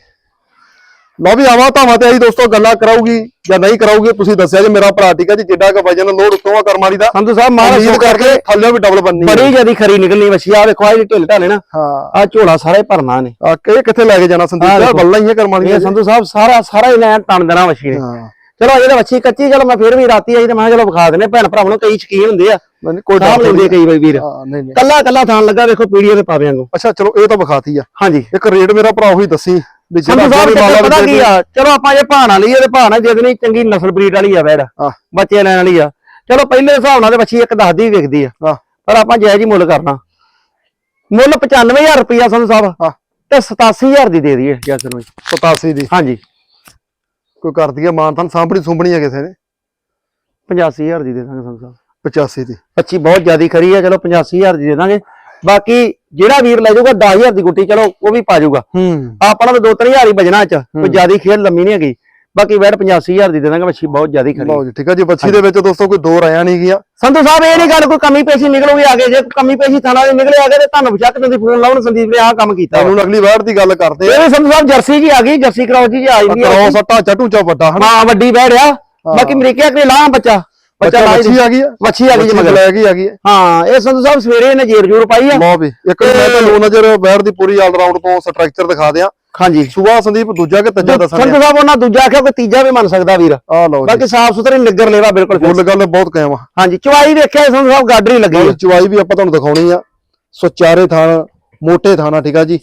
ਲਓ ਵੀ ਆਵਾਂ ਧਾਵਾਂ ਤੇ ਆਈ ਦੋਸਤੋ ਗੱਲਾਂ ਕਰਾਊਗੀ ਜਾਂ ਨਹੀਂ ਕਰਾਊਗੀ ਤੁਸੀਂ ਦੱਸਿਆ ਜੀ ਮੇਰਾ ਭਰਾ ਠੀਕ ਆ ਜੀ ਜਿੱਡਾ ਕ ਵਜਨ ਲੋਡ ਉੱਤੋਂ ਆ ਕਰਮ ਵਾਲੀ ਦਾ। ਸੰਧੂ ਸਾਹਿਬ ਮਾਰਾ ਉਮੀਦ ਕਰਕੇ ਥੱਲੇ ਵੀ ਡਬਲ ਬੰਨੀ ਬੜੀ ਜਿਆਦੀ ਖਰੀ ਨਿਕਲਣੀ ਮੱਛੀ ਆ ਵੇਖੋ ਆ ਜਿਹੜੀ ਢਿੱਲ ਢਾਲੇ ਨਾ ਹਾਂ। ਆ ਝੋਲਾ ਸਾਰਾ ਹੀ ਭਰਨਾ ਨੇ। ਆ ਕਿ ਕਿੱਥੇ ਲੈ ਕੇ ਜਾਣਾ ਯਾਰ ਦੇਖੋ। ਬੱਲਾ ਹੀ ਹੈ ਕਰਮ ਵਾਲੀ ਇਹ ਸੰਧੂ ਸਾਹਿਬ ਸਾਰਾ ਸਾਰਾ ਹੀ ਲੈਣ ਤਣ ਦੇਣਾ ਮੱਛੀ ਨੇ। ਹਾਂ। ਚਲੋ ਤਾਂ ਮੱਛੀ ਕੱਚੀ ਚਲੋ ਮੈਂ ਫਿਰ ਵੀ ਰਾਤੀ ਆਈ ਤੇ ਮੈਂ ਚਲੋ ਵਿਖਾ ਦਿੰਦੇ ਭੈਣ ਭਰਾਵਾਂ ਨੂੰ ਕਈ ਸ਼ਕੀਨ ਹੁੰਦੇ ਆ। ਕੋਈ ਡਰ ਲੈਂਦੇ ਕਈ ਵਾਰੀ ਵੀਰ। ਹਾਂ ਨਹੀਂ ਨਹੀਂ। ਕੱਲਾ ਕੱਲਾ ਥਾਨ ਲੱਗਾ ਵੇਖੋ ਪੀੜੀਆਂ ਤੇ ਪਾਵੇ ਵਾਂਗੂ ਅੱਛਾ ਚਲੋ ਇਹ ਤਾਂ ਵਿਖਾਤੀ ਆ। ਹਾਂਜੀ। ਇੱਕ ਰੇਟ ਮੇਰਾ ਭਰਾ ਉਹੀ ਦੱਸੀ। ਵੀ ਸੰਧੂ ਸਾਹਿਬ ਮਾਲਾ ਪਤਾ ਕੀ ਆ? ਚਲੋ ਆਪਾਂ ਜੇ ਭਾਣਾ ਲਈਏ ਤੇ ਭਾਣਾ ਜਿੱਦਣੀ ਚੰਗੀ ਨਸਲ ਬਰੀਡ ਵਾਲੀ ਆ ਵੈੜ। ਬੱਚੇ ਲੈਣ ਵਾਲੀ ਆ। ਚਲੋ ਪਹਿਲੇ ਹਿਸਾਬ ਨਾਲ ਤੇ ਬੱਚੀ ਇੱਕ ਦੱਸਦੀ ਹੀ ਵਿਕਦੀ ਆ। ਪਰ ਆਪਾਂ ਜਾਇਜ਼ ਹੀ ਮੁੱਲ ਕਰਨਾ। ਮੁੱਲ 95000 ਰੁਪਇਆ ਸੰਧੂ ਸਾਹਿਬ। ਤੇ 87000 ਦੀ ਦੇ ਦਈਏ। ਜੈਸਨ ਨੂੰ 87 ਦੀ। ਹਾਂਜੀ। ਕੋਈ ਕਰਦੀ ਹੈ ਮਾਨਤਨ ਸਾਂਭਣੀ ਸੁੰਭਣੀ ਹੈ ਕਿਸੇ ਨੇ? 85000 ਦੀ ਦੇ ਦਾਂਗੇ ਸੰਧੂ ਸਾਹਿਬ। 85 ਦੀ। ਬੱਚੀ ਬਹੁਤ ਜ਼ਿਆਦੀ ਖਰੀ ਆ ਚਲੋ 85000 ਦੀ ਦੇ ਦਾਂਗੇ। ਬਾਕੀ ਜਿਹੜਾ ਵੀਰ ਲੈ ਜਾਊਗਾ 10000 ਦੀ ਗੁੱਟੀ ਚਲੋ ਉਹ ਵੀ ਪਾ ਜਾਊਗਾ। ਹੂੰ। ਆਪਣਾ ਤਾਂ 2-3000 ਹੀ ਬਜਣਾ ਚ ਕੋਈ ਜ਼ਿਆਦੀ ਖੇਡ ਲੰਮੀ ਨਹੀਂ ਹੈਗੀ। ਬਾਕੀ ਵੈੜ 85000 ਦੀ ਦੇ ਦਾਂਗੇ ਬੱਚੀ ਬਹੁਤ ਜ਼ਿਆਦੀ ਖਰੀ ਜੀ ਠੀਕ ਹੈ ਜੀ ਬੱਚੀ ਦੇ ਵਿੱਚ ਦੋਸਤੋ ਕੋਈ ਦੋ ਰਾਇਆ ਨਹੀਂ ਗਿਆ ਸੰਧੂ ਸਾਹਿਬ ਇਹ ਨਹੀਂ ਗੱਲ ਕੋਈ ਕਮੀ ਪੇਸ਼ੀ ਨਿਕਲੂਗੀ ਆਗੇ ਜੇ ਕਮੀ ਪੇਸ਼ੀ ਥਾਣਾ ਦੇ ਨਿਕਲੇ ਆਗੇ ਤੇ ਤੁਹਾਨੂੰ ਬਚਕ ਤੁਸੀਂ ਫੋਨ ਲਾਉਣ ਸੰਦੀਪ ਨੇ ਆਹ ਕੰਮ ਕੀਤਾ। ਹੁਣ ਅਗਲੀ ਵਾਰ ਦੀ ਗੱਲ ਕਰਦੇ ਆ। ਇਹ ਸੰਧੂ ਸਾਹਿਬ ਜਰਸੀ ਜੀ ਆ ਗਈ ਜਰਸੀ ਕਰਾਓ ਜੀ ਆ ਜਾਂਦੀ ਆ ਕਰੋ ਸੱਟਾ ਚਟੂ ਚਾ ਵੱਡਾ ਹਾਂ ਵੱਡੀ ਬੈੜ ਆ। ਬਾਕੀ ਅਮਰੀਕਾ ਕੋਲ ਲਾਹ ਬੱਚਾ। ਬੱਚਾ ਬੱਚੀ ਆ ਗਈ ਆ। ਵੱਛੀ ਆ ਗਈ ਜੀ ਮਗਰ ਲੈ ਗਈ ਆ ਗਈ ਹੈ। ਇਹ ਸੰਧੂ ਸਾਹਿਬ ਸਵੇਰੇ ਇਹਨੇ ਜੇਰ ਜੂਰ ਪਾਈ ਆ। ਲਓ ਵੀ ਇੱਕ ਮੈਂ ਤੁਹਾਨੂੰ ਨਜ਼ਰ ਬੈਠ ਦੀ ਪੂਰੀ ਆਲ ਰਾਊਂਡ ਤੋਂ ਸਟਰਕਚਰ ਦਿਖਾ ਦਿਆਂ। ਹਾਂਜੀ। ਸੁਬਾ ਸੰਦੀਪ ਦੂਜਾ ਕਿ ਤੀਜਾ ਦੱਸਣ ਸੰਧੂ ਸਾਹਿਬ ਉਹਨਾਂ ਦੂਜਾ ਆਖਿਆ ਕੋਈ ਤੀਜਾ ਵੀ ਮੰਨ ਸਕਦਾ ਵੀਰ। ਆ ਲਓ ਬਾਕੀ ਸਾਫ਼ ਸੁਥਰੇ ਨਿੱਗਰ ਲੈਵਾ ਬਿਲਕੁਲ। ਫੁੱਲ ਗੱਲ ਬਹੁਤ ਕਾਇਮ ਆ। ਹਾਂਜੀ ਚਵਾਈ ਵੇਖਿਆ ਸੰਧੂ ਸਾਹਿਬ ਗਾਡਰੀ ਲੱਗੀ ਚਵਾਈ ਵੀ ਆਪਾਂ ਤੁਹਾਨੂੰ ਦਿਖਾਉਣੀ ਆ। ਸੋ ਚਾਰੇ ਥਾਣ ਮੋਟੇ ਥਾਣਾ ਠੀਕ ਆ ਜੀ।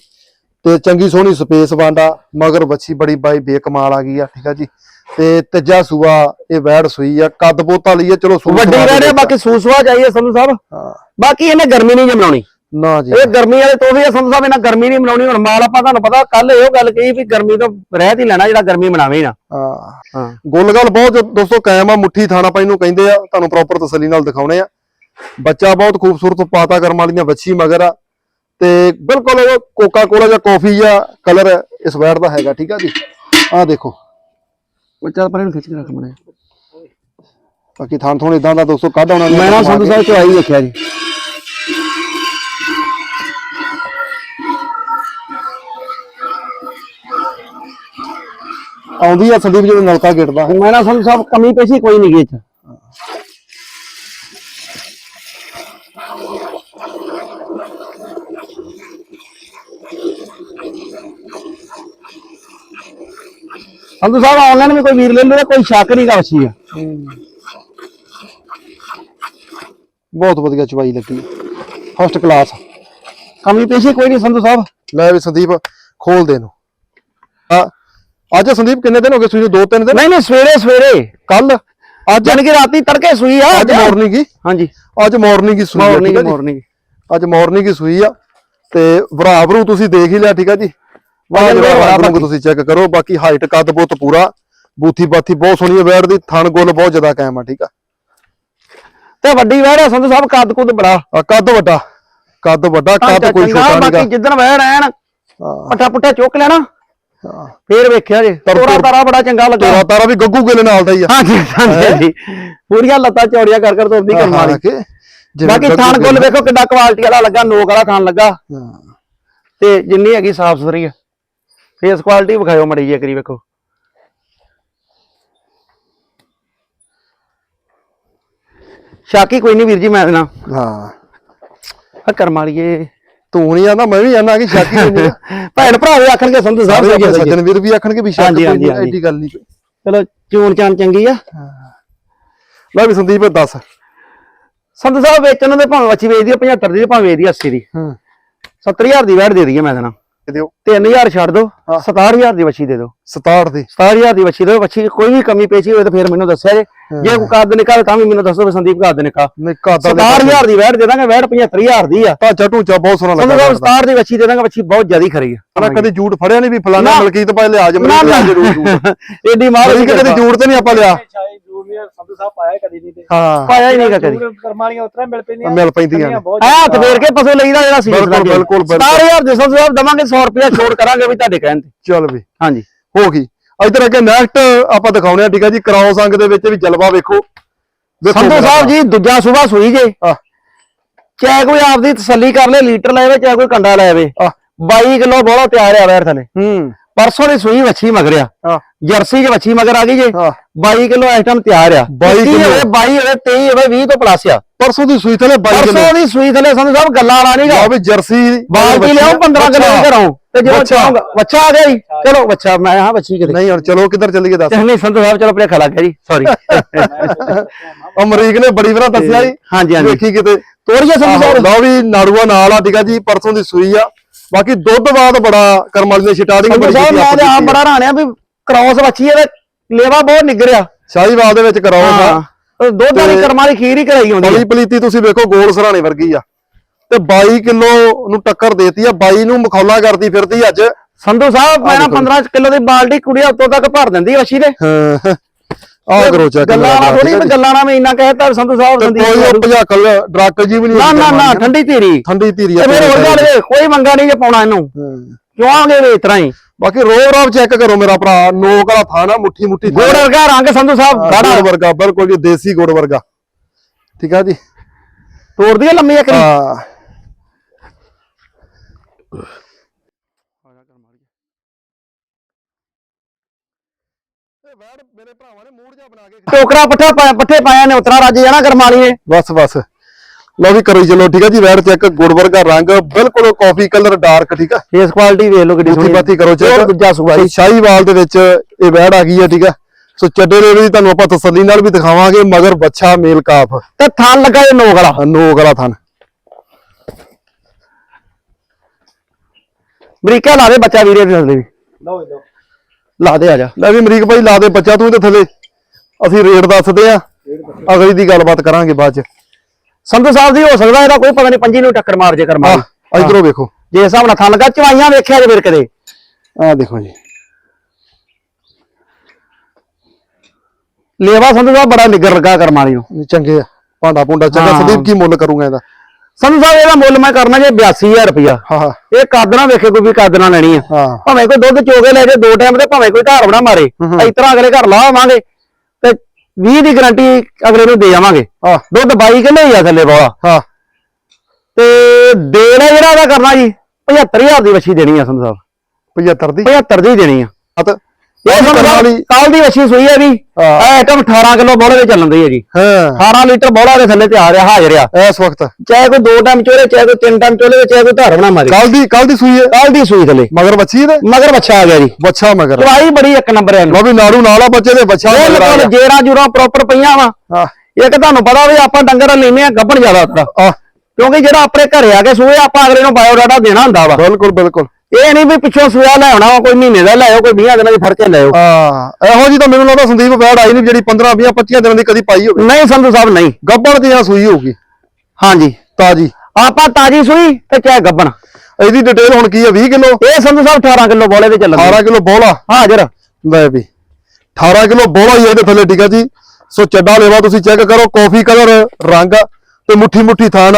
ਤੇ ਚੰਗੀ ਸੋਹਣੀ ਸਪੇਸ ਵਾਂਡਾ ਮਗਰ ਬੱਚੀ ਬੜੀ ਬਾਈ ਬੇਕਮਾਲ ਆ ਗਈ ਆ ਠੀਕ ਆ ਜੀ। ਤੇ ਤੀਜਾ ਸੂਆ ਇਹ ਵੈੜ ਸੂਈ ਆ ਕੱਦ ਬੋਤਾ ਲਈ ਆ ਚਲੋ ਸੂਆ ਵੱਡੀ ਵੈੜ ਆ। ਬਾਕੀ ਸੂਸਵਾ ਚਾਹੀਏ ਸੰਧੂ ਸਾਹਿਬ। ਹਾਂ, ਬਾਕੀ ਇਹਨੇ ਗਰਮੀ ਨਹੀਂ ਜਮਣਾਉਣੀ ਨਾ ਜੀ। ਇਹ ਗਰਮੀ ਵਾਲੇ ਤੋਹਫੇ ਆ ਸੰਧੂ ਸਾਹਿਬ ਇਹਨਾਂ ਗਰਮੀ ਨਹੀਂ ਮਨਾਉਣੀ। ਹੁਣ ਮਾਲ ਆਪਾਂ ਤੁਹਾਨੂੰ ਪਤਾ ਕੱਲ ਇਹੋ ਗੱਲ ਕਹੀ ਵੀ ਗਰਮੀ ਤੋਂ ਰਹਿਤ ਹੀ ਲੈਣਾ ਜਿਹੜਾ ਗਰਮੀ ਮਨਾਵੇ ਨਾ। ਹਾਂ। ਹਾਂ। ਗੁੱਲ ਗੱਲ ਬਹੁਤ ਦੋਸਤੋ ਕਾਇਮ ਆ ਮੁੱਠੀ ਥਾਣਾ ਪਾਈ ਨੂੰ ਕਹਿੰਦੇ ਆ ਤੁਹਾਨੂੰ ਪ੍ਰੋਪਰ ਤਸੱਲੀ ਨਾਲ ਦਿਖਾਉਣੇ ਆ। ਬੱਚਾ ਬਹੁਤ ਖੂਬਸੂਰਤ ਪਾਤਾ ਕਰਮ ਵਾਲੀਆਂ ਵੱਛੀ ਮਗਰ ਆ। ਤੇ ਬਿਲਕੁਲ ਕੋਕਾ ਕੋਲਾ ਜਾਂ ਕਾਫੀ ਜਾਂ ਕਲਰ ਇਸ ਵੈੜ ਦਾ ਹੈਗਾ ਠੀਕ ਆ ਜੀ? ਆਹ ਦੇਖੋ। ਬੱਚਾ ਪਰ ਖਿੱਚ ਕੇ ਰੱਖ ਮਣੇ ਬਾਕੀ ਥਾਣ ਥੋਣ ਇਦਾਂ ਦਾ ਦੋਸਤੋ ਕੱਢ ਆਉਣਾ ਮੈਂ ਨਾ ਸੰਧੂ ਸਾਹਿਬ ਚਵਾਈ ਵੇਖਿਆ ਜੀ। ਆਉਂਦੀ ਆ ਸੰਦੀਪ ਜਦੋਂ ਨਲਕਾ ਗਿਰਦਾ ਮੈਂ ਨਾ ਸੰਧੂ ਸਾਹਿਬ ਕਮੀ ਪੇਸ਼ੀ ਕੋਈ ਨਹੀਂ ਗਈ ਚ ਸੰਧੂ ਸਾਹਿਬ ਆਨਲਾਈਨ ਵੀ ਕੋਈ ਵੀਰ ਲੈ ਲਵੇ ਕੋਈ ਸ਼ੱਕ ਨਹੀਂ ਗਾ ਵਸੀ ਆ ਬਹੁਤ ਵਧੀਆ ਚਵਾਈ ਲੱਗੀ। ਫਸਟ ਕਲਾਸ ਕਮੀ ਪੇਸ਼ੀ ਕੋਈ ਨਹੀਂ ਸੰਧੂ ਸਾਹਿਬ। ਲੈ ਵੀ ਸੰਦੀਪ ਖੋਲ ਦੇ ਨੂੰ ਅੱਜ ਸੰਦੀਪ ਕਿੰਨੇ ਦਿਨ ਹੋ ਗਏ ਸੂਈ ਦੋ ਤਿੰਨ ਦਿਨ? ਨਹੀਂ ਨਹੀਂ ਸਵੇਰੇ ਸਵੇਰੇ। ਕੱਲ? ਅੱਜ ਜਾਨ ਕਿ ਰਾਤੀ ਤੜਕੇ ਸੂਈ ਆ। ਅੱਜ ਮਾਰਨਿੰਗ ਹੀ? ਹਾਂਜੀ। ਅੱਜ ਮਾਰਨਿੰਗ ਹੀ ਸੂਈ ਆ, ਠੀਕ ਮਾਰਨਿੰਗ ਅੱਜ ਮਾਰਨਿੰਗ ਹੀ ਸੂਈ ਆ। ਤੇ ਭਰਾਵਰੂ ਤੁਸੀਂ ਦੇਖ ਹੀ ਲਿਆ ਠੀਕ ਆ ਜੀ? ਵਜਨ ਬੜਾ ਤੁਸੀਂ ਚੈੱਕ ਕਰੋ ਬਾਕੀ ਹਾਈਟ ਕੱਦ ਬੁੱਤ ਪੂਰਾ ਬੂਥੀ ਬਾਥੀ ਬਹੁਤ ਸੋਹਣੀ ਹੈ ਵੈੜ ਦੀ ਥਣ ਗੁੱਲ ਬਹੁਤ ਜ਼ਿਆਦਾ ਕਾਇਮ ਆ ਠੀਕ ਆ। ਤੇ ਵੱਡੀ ਵਹਿੜ ਆ ਸੰਧੂ ਸਾਹਿਬ ਕੱਦ ਕੁੱਦ ਬੜਾ। ਆ ਕੱਦ ਵੱਡਾ ਕੱਦ ਵੱਡਾ ਕੱਦ ਕੋਈ ਚੰਗਾ, ਛੋਟਾ ਬਾਕੀ ਨਹੀਂਗਾ ਜਿੱਦਣ ਵਹਿੜ ਐਨ ਹਾਂ। ਪੱਠਾ ਪੁੱਠਾ ਚੁੱਕ ਲੈਣਾ ਹਾਂ। ਫੇਰ ਵੇਖਿਆ ਜੇ। ਤੁਰ- ਤੋਰਾ ਬੜਾ ਚੰਗਾ ਲੱਗਾ। ਤੋਰਾ ਤਾਰਾ ਵੀ ਗੱਗੂ ਗਿੱਲ ਨਾਲ ਦਾ ਹੀ ਆ। ਹਾਂਜੀ ਹਾਂਜੀ ਹਾਂਜੀ। ਪੂਰੀਆਂ ਲੱਤਾਂ ਚੌੜੀਆਂ ਕਰ ਕਰ ਤੁਰਦੀ ਕਰਮ ਵਾਲੀ ਹਾਂ, ਕਿ ਜਿਵੇਂ ਬਾਕੀ ਗੱਗੂ ਥਾਣ ਗਿੱਲ। ਗੁੱਲ ਵੇਖੋ ਕਿੱਡਾ ਕੁਆਲਿਟੀ ਵਾਲਾ ਲੱਗਾ ਨੋਕ ਵਾਲਾ ਥਾਣ ਲੱਗਾ। ਹਾਂ। ਤੇ ਜਿੰਨੀ ਹੈਗੀ ਸਾਫ਼ ਸੁਥਰੀ ਆ। ਫੇਸ ਕੁਆਲਿਟੀ ਵਿਖਾਇਓ ਮੜੀ ਜੀ ਕਰੀ ਵੇਖੋ। ਸ਼ਾਕੀ ਕੋਈ ਨਹੀਂ ਵੀਰ ਜੀ ਮੈਂ ਨਾ ਹਾਂ। ਆ ਕਰਮ ਵਾਲੀਏ। ਤੂੰ ਨਹੀਂ ਆਂਦਾ ਮੈਂ ਵੀ ਆਂਦਾ ਕਿ ਸ਼ੱਕ ਨਹੀਂ ਭੈਣ ਭਰਾ ਵੀ ਆਖਣਗੇ ਸੰਧੂ ਸਾਹਿਬ ਸਾਰੇ। ਸੱਜਣ ਵੀਰ ਵੀ ਆਖਣਗੇ ਵੀ ਸ਼ੱਕ ਕੋਈ। ਐਡੀ ਗੱਲ ਨਹੀਂ ਚਲੋ ਚੂਨ ਚਾਨ ਚੰਗੀ ਆ। ਲੈ ਵੀ ਸੰਦੀਪ ਦੱਸ। ਸੰਧੂ ਸਾਹਿਬ ਵੇਚਣ ਦੇ ਭਾਵੇਂ ਵੱਛੀ ਵੇਚਦੀ ਆ 75 ਦੀ ਭਾਵੇਂ ਵੇਚਦੀ ਆ 80 ਦੀ। ਹੂੰ। 70000 ਦੀ ਵੈਟ ਦੇ ਦਈਏ ਮੈਂ ਦੇਣਾ ਦਿਓ। 3000 ਛੱਡ ਦੋ ਹਾਂ। 67000 ਦੀ ਵੱਛੀ ਦੇ ਦਿਓ। 67 ਦੀ। 67000 ਦੀ ਵੱਛੀ ਦੇ ਵੱਛੀ ਕੋਈ ਵੀ ਕਮੀ ਪੇਸ਼ੀ ਹੋਵੇ ਤਾਂ ਫਿਰ ਮੈਨੂੰ ਦੱਸਿਆ ਜੇ। ਜੇ ਕੋਈ ਕੱਦ ਨਿਕਾਲ ਤਾਂ ਵੀ ਮੈਨੂੰ ਦੱਸੋ ਵੀ ਸੰਦੀਪ ਕੱਦ ਨਿਕਾ ਨਹੀਂ ਕਾਦਾ 67000 ਦੀ ਵੈਟ ਦੇ ਦਾਂਗੇ ਵੈਟ 75000 ਦੀ ਆ। ਢਾਂਚਾ ਢੂੰਚਾ ਬਹੁਤ ਸੋਹਣਾ ਸੰਧੂ ਲੱਗਾ ਸਾਹਿਬ 67 ਦੀ ਵੱਛੀ ਦੇ ਦਾਂਗੇ ਵੱਛੀ ਬਹੁਤ ਜ਼ਿਆਦੀ ਖਰੀ ਆ। ਮੈਂ ਕਦੇ ਝੂਠ ਫੜਿਆ ਨਹੀਂ ਵੀ ਫਲਾਣਾ ਨਾ। ਮਲਕੀਤ ਭਾਈ ਲਿਆ ਜਮਰੀ ਨਾ ਨਾ। ਜ਼ਰੂਰ ਝੂਠ ਏਡੀ ਮਾਰ ਅਸੀਂ ਕਦੇ ਝੂਠ ਤੇ ਨਹੀਂ ਆਪਾਂ ਲਿਆ? ਸ਼ਾਇਦ ਜੂਨੀਅਰ ਸੰਧੂ ਸਾਹਿਬ ਪਾਇਆ ਕਦੀ ਨਹੀਂ ਤੇ। ਹਾਂ। ਪਾਇਆ ਹੀ ਨਹੀਂ ਗਾ ਕਦੀ। ਜੂਨੀਅਰ ਕਰਮਾਲੀਆਂ ਉਤਰਾ ਮਿਲ ਪੈਂਦੀਆਂ। ਮਿਲ ਪੈਂਦੀਆਂ ਨੇ। ਬਹੁਤ ਐ ਹੱਥ ਫੇਰ ਕੇ ਪਸੋ ਲਈਦਾ ਜਿਹੜਾ ਸੀ ਬਿਲਕੁਲ, ਬਿਲਕੁਲ, ਬਿਲਕੁਲ। 67000 ਦੇ ਸੰਧੂ ਸਾਹਿਬ ਦਵਾਂਗੇ 100 ਰੁਪਇਆ ਛੋੜ ਕਰਾਂਗੇ ਵੀ ਤੁਹਾਡੇ ਕਹਿਣ ਤੇ। ਚੱਲ ਵੀ। ਹਾਂਜੀ। ਹੋ ਗਈ। ਇਧਰ ਅੱਗੇ ਨੈਕਸਟ ਆਪਾਂ ਦਿਖਾਉਣੇ ਆ ਠੀਕ ਆ ਜੀ ਕਰਾਉਸ ਅੰਗ ਦੇ ਵਿੱਚ ਵੀ ਜਲਵਾ ਵੇਖੋ। ਸੰਧੂ ਸਾਹਿਬ ਜੀ ਦੂਜਾ ਸੂਬਾ ਸੂਈ ਜੇ। ਚਾਹੇ ਕੋਈ ਆਪਦੀ ਤਸੱਲੀ ਕਰ ਲੈ ਲੀਟਰ ਲੈਵੇ ਚਾਹੇ ਕੋਈ ਕੰਡਾ ਲੈਵੇ ਆਹ, 22 ਕਿਲੋ ਬੋਲਾ ਤਿਆਰ ਆ ਵੈਰ ਥਲੇ। ਹੂੰ। ਪਰਸੋਂ ਦੀ ਸੂਈ ਵੱਛੀ ਮਗਰਿਆ ਹਾਂ ਜਰਸੀ 'ਚ ਵੱਛੀ ਮਗਰ ਆ ਗਈ ਜੇ। ਹਾਂ। 22 ਕਿਲੋ ਇਸ ਟਾਈਮ ਤਿਆਰ ਆ। 22 21 ਕਿੱਲੋ। ਹੋਵੇ 22 ਹੋਵੇ 23 ਹੋਵੇ 20 ਤੋਂ ਪਲੱਸ ਆ। ਪਰਸੋਂ ਦੀ ਸੂਈ ਥਲੇ 22 ਕਿਲੋ। ਪਰਸੋਂ ਦੀ ਸੂਈ ਥਲੇ ਸੰਧੂ ਸਾਹਿਬ ਗੱਲਾਂ ਵਾਲਾ ਨਹੀਂਗਾ ਲਓ ਵੀ ਜਰਸੀ ਬਾਲਟੀ ਲਿਆਓ 15 ਕਿਲੋ ਅੱਛਾ। ਘਰੋਂ। ਤੇ ਬੱਚਾ। ਚਾਹੂੰਗਾ ਬੱਚਾ ਆ ਗਿਆ ਜੀ। ਚਲੋ ਬੱਚਾ ਮੈਂ ਹਾਂ ਬੱਚੀ ਕਿਤੇ। ਨਹੀਂ ਹੁਣ ਚਲੋ ਕਿੱਧਰ ਚੱਲੀਏ ਦੱਸ। ਨਹੀਂ ਸੰਧੂ ਸਾਹਿਬ ਚਲੋ ਭਲੇਖਾ ਲੱਗ ਗਿਆ ਜੀ ਸੌਰੀ ਅਮਰੀਕ ਨੇ ਬੜੀ ਵਾਰ ਦੱਸਿਆ ਜੀ। ਹਾਂਜੀ ਹਾਂਜੀ। ਵੇਖੀ ਕਿਤੇ। ਸੰਧੂ ਆਹੋ, ਸਾਹਿਬ। ਲਓ ਵੀ ਨਾੜੂਆ ਨਾਲ ਆ ਠੀਕ ਆ ਜੀ ਪਰਸੋਂ ਦੀ ਸੂਈ ਆ। ਬਾਕੀ ਦੁੱਧ ਬਾਅਦ ਬੜਾ ਕਰਮ ਵਾਲੀ ਨੇ ਸਟਾਰਟਿੰਗ ਬੜੀ ਕੀਤੀ ਆ। ਬੜਾ ਰਾਣਿਆ ਵੀ ਕ੍ਰਾਸ ਬੱਚੀ ਇਹਦੇ ਲੇਵਾ ਬਹੁਤ ਨਿਗਰਿਆ ਸ਼ਾਹੀਵਾਲ ਦੇ ਵਿੱਚ ਕਰਾਓ ਹਾਂ ਉਹ ਦੁੱਧ ਵਾਲੀ ਕਰਮਾਂ ਦੀ ਖੀਰ ਹੀ ਕਰਾਈ ਹੁੰਦੀ ਹੈ ਪਲੀਤੀ ਤੁਸੀਂ ਵੇਖੋ ਗੋਲ ਸਰਾਣੇ ਵਰਗੀ ਆ। ਤੇ 22 ਕਿਲੋ ਨੂੰ ਟੱਕਰ ਦੇਤੀ ਆ 22 ਨੂੰ ਮਖੌਲਾ ਕਰਦੀ ਫਿਰਦੀ ਅੱਜ। ਸੰਧੂ ਸਾਹਿਬ ਮੈਂ ਨਾ 15 ਕਿਲੋ ਦੀ ਬਾਲਟੀ ਕੁੜੀਆ ਉੱਤੋਂ ਤੱਕ ਭਰ ਦਿੰਦੀ ਆ ਵੱਛੀ ਦੇ। ਹਾਂ ਆ ਕਰੋ ਚੈੱਕ ਗੱਲਾਂ ਨਾਲ ਥੋੜੀ ਵੀ ਗੱਲਾਂ ਨਾਲ ਮੈਂ ਇੰਨਾ ਕਹਿਤਾ ਸੰਧੂ ਸਾਹਿਬ ਸੰਦੀਪ ਕੋਈ ਉਹ ਨੂੰ। ਭਜਾਕਲ ਡਰੱਗ ਜੀ ਵੀ ਨਹੀਂ ਨਾ ਨਾ ਨਾ ਠੰਡੀ ਧੀਰੀ। ਠੰਡੀ ਧੀਰੀ ਆ ਤੇ ਫਿਰ ਹੋਰ ਗੱਲ ਇਹ, ਕੋਈ ਮੰਗਾ ਨਹੀਂ ਜੇ ਪਾਉਣਾ ਇਹਨੂੰ। ਹਾਂ। ਕਿਉਂ ਆਗੇ ਵੇ ਇਤਰਾ ਹੀ? ਬਾਕੀ ਰੋ ਰਾਬ ਚੈੱਕ ਕਰੋ ਮੇਰਾ ਭਰਾ ਨੋਕ ਵਾਲਾ ਥਾਂ ਨਾ ਮੁੱਠੀ ਮੁੱਠੀ। ਗੋੜ ਵਰਗਾ ਰੰਗ ਸੰਧੂ ਸਾਹਿਬ ਹਾਂ, ਗਾੜਾ। ਗੁੜ ਵਰਗਾ ਬਿਲਕੁਲ ਜੀ ਦੇਸੀ ਗੁੜ ਵਰਗਾ। ਠੀਕ ਆ ਜੀ? ਤੋੜਦੀ ਆ ਲੰਮੀ ਇੱਕ ਹਾਂ। ਮੇਰੇ ਭਰਾਵਾਂ ਨੇ ਮੂਡ ਜਾ ਬਣਾ ਕੇ ਟੋਕਰਾ ਪੱਠਾ ਪਾਇਆ ਪੱਠੇ ਪਾਇਆ ਨੇ ਉਤਰਾ ਰੱਜ ਜਾਣਾ ਕਰਮਾਲੀ ਨੇ ਬਸ ਬਸ। ਲਓ ਵੀ ਕਰੋ ਜੀ ਚਲੋ ਠੀਕ ਆ ਜੀ ਵੈੜ ਚੈੱਕ ਗੁੜ ਵਰਗਾ ਰੰਗ ਬਿਲਕੁਲ ਕਾਫੀ ਕਲਰ ਡਾਰਕ ਠੀਕ ਆ। ਫੇਸ ਕੁਆਲਿਟੀ ਵੇਖ ਲਓ ਕਿੱਡੀ ਸੋਹਣੀ ਬਾਤੀ ਕਰੋ ਚੈੱਕ ਦੂਜਾ ਸੂਆ ਜੀ। ਸ਼ਾਹੀਵਾਲ ਦੇ ਵਿੱਚ ਇਹ ਵੈੜ ਆ ਗਈ ਆ ਠੀਕ ਆ। ਸੋ ਚੱਡੇ ਦੇ ਵੀ ਤੁਹਾਨੂੰ ਆਪਾਂ ਤਸੱਲੀ ਨਾਲ ਵੀ ਦਿਖਾਵਾਂਗੇ ਮਗਰ ਬੱਚਾ ਮੇਲ ਕਾਫ। ਤੇ ਥਾਨ ਲੱਗਾ ਇਹ ਨੋਕ ਵਾਲਾ। ਨੋਕ ਵਾਲਾ ਥਣ। ਅਮਰੀਕਾ ਲਾ ਦੇ ਬੱਚਾ ਵੀਰੇ ਦੇ ਥੱਲੇ ਵੀ। ਲਓ ਲਓ। ਲਾ ਦੇ ਆ ਜਾ। ਲੈ ਵੀ ਅਮਰੀਕ ਭਾਈ ਲਾ ਦੇ ਬੱਚਾ ਤੂੰ ਤੇ ਥੱਲੇ। ਅਸੀਂ ਰੇਟ ਦੱਸਦੇ ਆ। ਅਗਲੀ ਦੀ ਗੱਲਬਾਤ ਕਰਾਂਗੇ ਬਾਅਦ ਚ। ਸੰਧੂ ਸਾਹਿਬ ਜੀ ਹੋ ਸਕਦਾ ਇਹਦਾ ਕੋਈ ਪਤਾ ਨਹੀਂ ਪੰਜੀ ਨੂੰ ਟੱਕਰ ਮਾਰ ਜੇ ਕਰਮਾ ਆ ਇਧਰੋਂ ਵੇਖੋ। ਜੇ ਹਿਸਾਬ ਨਾਲ ਥਣ ਲਗਾ ਚਵਾਈਆਂ ਵੇਖਿਆ ਜੇ ਫਿਰ ਕਦੇ ਆ ਦੇਖੋ ਜੀ। ਲੇਵਾ ਸੰਧੂ ਸਾਹਿਬ ਬੜਾ ਨਿੱਗਰ ਲੱਗਾ ਕਰਮਾ ਵਾਲੀ ਨੂੰ। ਚੰਗੇ ਆ ਭਾਂਡਾ ਭੁੰਡਾ ਚੰਗਾ ਹਾਂ। ਸੰਦੀਪ ਕੀ ਮੁੱਲ ਕਰੂੰਗਾ ਇਹਦਾ? ਸੰਧੂ ਸਾਹਿਬ ਇਹਦਾ ਮੁੱਲ ਮੈਂ ਕਰਨਾ ਜੇ 82000 ਰੁਪਇਆ ਹਾਂ ਹਾਂ। ਇਹ ਕਾਦਨਾ ਵੇਖੇ ਕੋਈ ਵੀ ਕਾਦਨਾ ਲੈਣੀ ਆ। ਹਾਂ। ਭਾਵੇਂ ਕੋਈ ਦੁੱਧ ਚੋਗੇ ਲੈ ਜੇ ਦੋ ਟਾਈਮ ਤੇ ਭਾਵੇਂ ਕੋਈ ਧਾਰ ਬਣਾ ਮਾਰੇ। ਹਮ। ਇਸ ਤਰ੍ਹਾਂ ਅਗਲੇ ਘਰ ਲਾਵਾਂਗੇ। 20 ਦੀ ਗਾਰੰਟੀ ਅਗਲੇ ਨੂੰ ਦੇ ਜਾਵਾਂਗੇ ਹਾਂ। ਦੁੱਧ 22 ਕਿਲੋ ਹੀ ਆ ਥੱਲੇ ਬੋਲਾ ਹਾਂ। ਤੇ ਦੇਣਾ ਜਿਹੜਾ ਉਹਦਾ ਕਰਨਾ ਜੀ 75000 ਦੀ ਵੱਛੀ ਦੇਣੀ ਆ ਸੰਧੂ ਸਾਹਿਬ 75 ਦੀ? 75 ਦੀ ਦੇਣੀ ਆ। ਹੱਥ ਇਹ ਕੱਲ ਦੀ ਵੱਛੀ ਸੂਈ ਹੈ ਵੀ। ਇਹ ਆਈਟਮ 18 ਕਿਲੋ ਬੋਲੇ ਦੇ ਚੱਲਣ ਦੀ ਹੈ ਜੀ। ਹਾਂ। 18 ਲੀਟਰ ਬੋਲਾ ਦੇ ਥੱਲੇ ਤੇ ਆ ਰਿਹਾ ਹਾਜ਼ਰ ਆ। ਇਸ ਵਕਤ। ਚਾਹੇ ਕੋਈ ਦੋ ਟਾਈਮ ਚੋਲੇ ਚਾਹੇ ਕੋਈ ਤਿੰਨ ਟਾਈਮ ਚੋਲੇ ਚਾਹੇ ਕੋਈ ਧਾਰ ਬਣਾ ਮਾਰੇ ਕੱਲ ਦੀ ਕੱਲ ਦੀ ਸੂਈ ਹੈ? ਕੱਲ ਦੀ ਸੂਈ ਥੱਲੇ। ਮਗਰ ਬੱਚੀ ਇਹਦੇ? ਮਗਰ ਬੱਚਾ ਆ ਗਿਆ ਜੀ। ਬੱਚਾ ਮਗਰ। ਚਵਾਈ ਬੜੀ ਇੱਕ ਨੰਬਰ ਹੈ ਲੋ ਵੀ ਨਾੜੂ ਨਾਲ ਆ ਬੱਚੇ ਦੇ ਬੱਚਾ ਮਗਰ ਆ ਗਿਆ। ਜੇਰਾ ਜੂਰਾ ਪ੍ਰੋਪਰ ਪਈਆਂ ਵਾ। ਇੱਕ ਤੁਹਾਨੂੰ ਪਤਾ ਵੀ ਆਪਾਂ ਡੰਗਰ ਲੈਨੇ ਆ ਗੱਭਣ ਜ਼ਿਆਦਾ ਤਰ ਆ ਕਿਉਂਕਿ ਜਿਹੜਾ ਆਪਣੇ ਘਰੇ ਆ ਕੇ ਸੂਏ ਆਪਾਂ ਅਗਲੇ ਨੂੰ ਬਾਇਓਡਾਟਾ ਦੇਣਾ ਹੁੰਦਾ ਵਾ। ਬਿਲਕੁਲ ਬਿਲਕੁਲ। ਇਹ ਨਹੀਂ ਵੀ ਪਿੱਛੋਂ ਸੂਆ ਲੈ ਆਉਣਾ ਵਾ ਕੋਈ ਮਹੀਨੇ ਦਾ ਲੈ ਆਓ ਕੋਈ 20 ਦਿਨਾਂ ਦੀ ਫੜ ਕੇ ਲੈ ਆਓ ਹਾਂ ਇਹੋ ਜੀ ਤਾਂ ਮੈਨੂੰ ਲੱਗਦਾ ਸੰਦੀਪ ਬੈੜ ਆਈ ਨਹੀਂ ਜਿਹੜੀ 15 20 25 ਦਿਨਾਂ ਦੀ ਕਦੀ ਪਾਈ ਹੋਵੇ। ਨਹੀਂ ਸੰਧੂ ਸਾਹਿਬ ਨਹੀਂ। ਗੱਬੜ ਦੀ ਆ ਸੂਈ ਹੋਊਗੀ? ਹਾਂਜੀ। ਤਾਜੀ। ਆਪਾਂ ਤਾਜੀ ਸੂਈ ਤੇ ਚਾਹੇ ਗੱਭਣ ਇਹਦੀ ਡਿਟੇਲ ਹੁਣ ਕੀ ਹੈ 20 ਕਿਲੋ? ਇਹ ਸੰਧੂ ਸਾਹਿਬ 18 ਕਿਲੋ ਬੋਲੇ ਦੇ ਚੱਲਣ 18 ਕਿਲੋ ਬੋਲਾ? ਹਾਜ਼ਰ ਲੈ ਵੀ। 18 ਕਿਲੋ ਬੋਲਾ ਹੀ ਇਹਦੇ ਥੱਲੇ ਠੀਕ ਆ ਜੀ। ਸੋ ਚੱਡਾ ਲੈਵਾ ਤੁਸੀਂ ਚੈੱਕ ਕਰੋ ਕਾਫੀ ਕਲਰ ਰੰਗ ਤੇ ਮੁੱਠੀ ਮੁੱਠੀ ਥਾਨ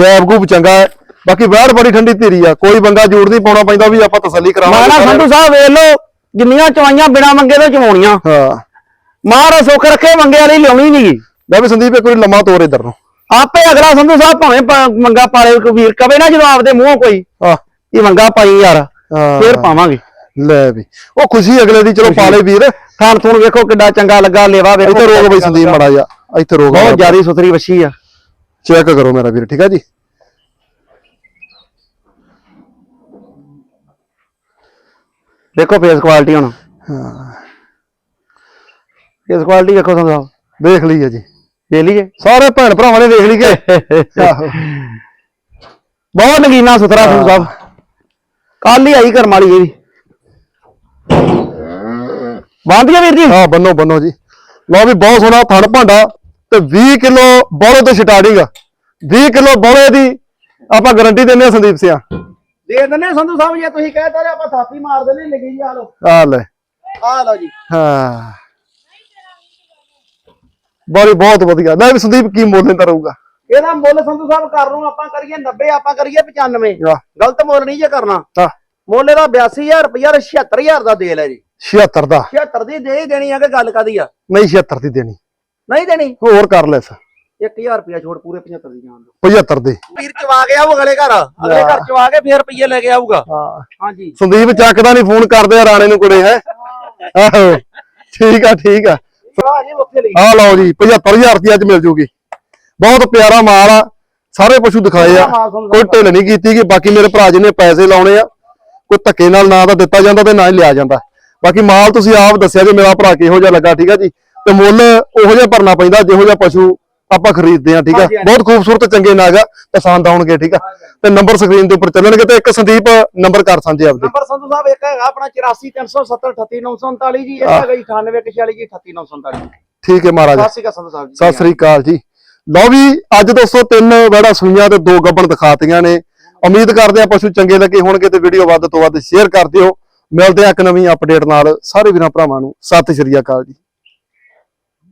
ਗੈਬ ਗੂਬ ਚੰਗਾ ਹੈ। ਬਾਕੀ ਵੈੜ ਬੜੀ ਠੰਡੀ ਧੀਰੀ ਆ ਕੋਈ ਬੰਗਾ ਜੂੜ ਨਹੀਂ ਪਾਉਣਾ ਪੈਂਦਾ ਵੀ ਆਪਾਂ ਤਸੱਲੀ ਮਾਣਾ ਕਰਾਵਾਂਗੇ ਸੰਧੂ ਸਾਹਿਬ ਵੇਖ ਲਓ ਜਿੰਨੀਆਂ ਚਵਾਈਆਂ ਬਿਨਾ ਮੰਗੇ ਤੋਂ ਚਵਾਉਣੀਆਂ। ਹਾਂ। ਮਾਰਾ ਸੁੱਖ ਰੱਖੇ ਮੰਗੇ ਵਾਲੀ ਲਿਆਉਣੀ ਨਹੀਂ ਲੈ ਵੀ ਸੰਦੀਪ ਇੱਕ ਵਾਰੀ ਲੰਮਾ ਤੋਰ ਇਧਰ ਨੂੰ। ਆਪੇ ਅਗਲਾ ਸੰਧੂ ਸਾਹਿਬ ਭਾਵੇਂ ਪ- ਮੰਗਾ ਪਾਲੇ ਕੋਈ ਵੀਰ ਕਵੇ ਨਾ ਜਦੋਂ ਆਪਦੇ ਮੂੰਹੋਂ ਕੋਈ। ਆ ਇਹ ਮੰਗਾ ਪਾਈ ਯਾਰ ਹਾਂ। ਫੇਰ ਪਾਵਾਂਗੇ। ਲੈ ਵੀ। ਉਹ ਖੁਸ਼ੀ ਅਗਲੇ ਦੀ ਚਲੋ ਪਾਲੇ ਵੀਰ। ਥਾਣ ਥੂਣ ਵੇਖੋ ਕਿੱਡਾ ਚੰਗਾ ਲੱਗਾ ਲੇਵਾ ਵੇਖੋ ਇੱਥੇ ਰੋਕ ਬਈ ਸੰਦੀਪ ਮੜਾ ਜਾ ਇੱਥੇ ਰੋਕ ਬਹੁਤ ਜ਼ਿਆਦੀ ਸੁਥਰੀ ਵੱਛੀ ਆ। ਚੈੱਕ ਕਰੋ ਮੇਰਾ ਵੀਰ ਠੀਕ ਆ ਜੀ? ਦੇਖੋ ਫੇਸ ਕੁਆਲਿਟੀ ਹੁਣ। ਹਾਂ। ਫੇਸ ਕੁਆਲਿਟੀ ਵੇਖੋ ਸੰਧੂ ਸਾਹਿਬ ਦੇਖ ਲਈ ਹੈ ਜੀ। ਦੇ ਲਈਏ? ਸਾਰੇ ਭੈਣ ਭਰਾਵਾਂ ਨੇ ਦੇਖ ਲਈ ਕਿ ਆਹੋ। ਬਹੁਤ ਨਗੀਨਾ ਸੁਥਰਾ ਸੰਧੂ ਸਾਹਿਬ ਕੱਲ ਹੀ ਆਈ ਕਰਮ ਵਾਲੀ ਇਹਦੀ ਬੰਦੀਆਂ ਵੀਰ ਜੀ? ਹਾਂ ਬੰਨੋ ਬੰਨੋ ਜੀ। ਲਓ ਵੀ ਬਹੁਤ ਸੋਹਣਾ ਥਣ ਭਾਂਡਾ ਤੇ 20 ਕਿਲੋ ਬੋਲੇ ਤੋਂ ਸਟਾਰਟਿੰਗ ਆ। 20 ਕਿਲੋ ਬੋਲੇ ਦੀ ਆਪਾਂ ਗਾਰੰਟੀ ਦਿੰਦੇ ਆ ਸੰਦੀਪ ਸਿਆ। ਦੇ ਦਿੰਨੇ ਸੰਧੂ ਸਾਹਿਬ ਜੇ ਤੁਸੀਂ ਕਹਤਾ ਆਪਾਂ ਥਾਪੀ ਮਾਰ ਦਿੰਨੇ ਲੱਗੀ ਜੀ ਆ ਲੋ ਆ ਲੈ। ਆ ਲਓ ਜੀ। ਹਾਂ। ਬੜੀ ਬਹੁਤ ਵਧੀਆ। ਵੀ ਸੰਦੀਪ ਕੀ ਮੁੱਲ ਦਿੰਦਾ ਰਹੂਗਾ। ਇਹਦਾ ਮੁੱਲ ਸੰਧੂ ਸਾਹਿਬ ਕਰ ਨੂੰ ਆਪਾਂ ਕਰੀਏ 90 ਆਪਾਂ ਕਰੀਏ 95 ਆਹ, ਗਲਤ ਮੁੱਲ ਨਹੀਂ ਜੇ ਕਰਨਾ। ਮੁੱਲ ਇਹਦਾ 82000 ਰੁਪਇਆ 76000 ਦਾ ਦੇ ਲੈ ਜੀ। 76 ਦਾ। 76 ਦੀ ਦੇ ਹੀ ਦੇਣੀ ਆ ਕਿ ਗੱਲ ਕਾਦੀ ਆ? ਨਹੀਂ 76 ਦੀ ਦੇਣੀ। ਨਹੀਂ ਦੇਣੀ। ਹੋਰ ਕਰ ਲੈ 1000 ਰੁਪਇਆ ਛੋੜ ਪੂਰੇ 75 ਦੀ ਜਾਣ ਦੋ 75 ਦੀ। ਵੀਰ ਚਵਾ ਕੇ ਆਊ ਅਗਲੇ ਘਰ? ਅਗਲੇ ਘਰ ਚਵਾ ਕੇ ਫੇਰ ਰੁਪਏ ਲੈ ਕੇ ਆਊਗਾ? ਹਾਂ। ਹਾਂਜੀ। ਸੰਦੀਪ ਚੱਕਦਾ ਨਹੀਂ ਫੋਨ ਕਰਦੇ ਆ ਰਾਣੇ ਨੂੰ ਕੁੜੇ ਹੈ। ਆਹੋ। ਠੀਕ ਆ ਠੀਕ ਆ। ਭਰਾ ਜੀ ਉੱਥੇ ਲਈ। ਆ ਲਓ ਜੀ 75000 ਰੁਪਏ ਚ ਮਿਲ ਜੂਗੀ। ਬਹੁਤ ਪਿਆਰਾ ਮਾਲ ਆ ਸਾਰੇ ਪਸ਼ੂ ਦਿਖਾਏ ਆ। ਕੋਈ ਢਿੱਲ ਨਹੀਂ ਕੀਤੀ ਕਿ ਬਾਕੀ ਮੇਰੇ ਭਰਾ ਜੀ ਨੇ ਪੈਸੇ ਲਾਉਣੇ ਆ ਕੋਈ ਧੱਕੇ ਨਾਲ ਨਾ ਤਾਂ ਦਿੱਤਾ ਜਾਂਦਾ ਤੇ ਨਾ ਹੀ ਲਿਆ ਜਾਂਦਾ। ਬਾਕੀ ਮਾਲ ਤੁਸੀਂ ਆਪ ਦੱਸਿਆ ਜੇ ਮੇਰਾ ਭਰਾ ਕਿਹੋ ਜਿਹਾ ਲੱਗਾ ਠੀਕ ਆ ਜੀ? ਤੇ ਮੁੱਲ ਉਹੋ ਜਿਹਾ ਭਰਨਾ ਪੈਂਦਾ ਜਿਹੋ ਜਿਹਾ ਪਸ਼ੂ ਆਪਾਂ ਖਰੀਦਦੇ ਆ ਠੀਕ ਆ। ਬਹੁਤ ਖੂਬਸੂਰਤ ਚੰਗੇ ਨਾਗ ਆ। ਪਸੰਦ ਆਉਣਗੇ ਠੀਕ ਆ? ਤੇ ਨੰਬਰ ਸਕਰੀਨ ਦੇ ਉੱਪਰ ਚੱਲਣਗੇ ਤੇ ਇੱਕ ਸੰਦੀਪ ਨੰਬਰ ਕਰ ਸਾਂਝੇ ਆਪਦੇ। ਨੰਬਰ ਸੰਧੂ ਸਾਹਿਬ ਇੱਕ ਹੈਗਾ ਆਪਣਾ 84370 38939 ਜੀ ਇੱਕ ਹੈਗਾ ਜੀ 9846 ਜੀ 38939 ਠੀਕ ਹੈ ਮਹਾਰਾਜ। ਸਤਿ ਸ਼੍ਰੀ ਅਕਾਲ ਸੰਧੂ ਸਾਹਿਬ ਜੀ। ਸਤਿ ਸ੍ਰੀ ਅਕਾਲ ਜੀ। ਲਓ ਵੀ ਅੱਜ ਦੋਸਤੋ ਤਿੰਨ ਵੜਾ ਸੂਈਆਂ ਤੇ ਦੋ ਗੱਬਣ ਦਿਖਾਤੀਆਂ ਨੇ। ਉਮੀਦ ਕਰਦੇ ਆ ਪਸ਼ੂ ਚੰਗੇ ਲੱਗੇ ਹੋਣਗੇ ਤੇ ਵੀਡੀਓ ਵੱਧ ਤੋਂ ਵੱਧ ਸ਼ੇਅਰ ਕਰ ਦਿਓ। ਮਿਲਦੇ ਆ ਇੱਕ ਨਵੀਂ ਅਪਡੇਟ ਨਾਲ। ਸਾਰੇ ਵੀਰਾਂ ਭਰਾਵਾਂ ਨੂੰ ਸਤਿ ਸ੍ਰੀ ਅਕਾਲ ਜੀ।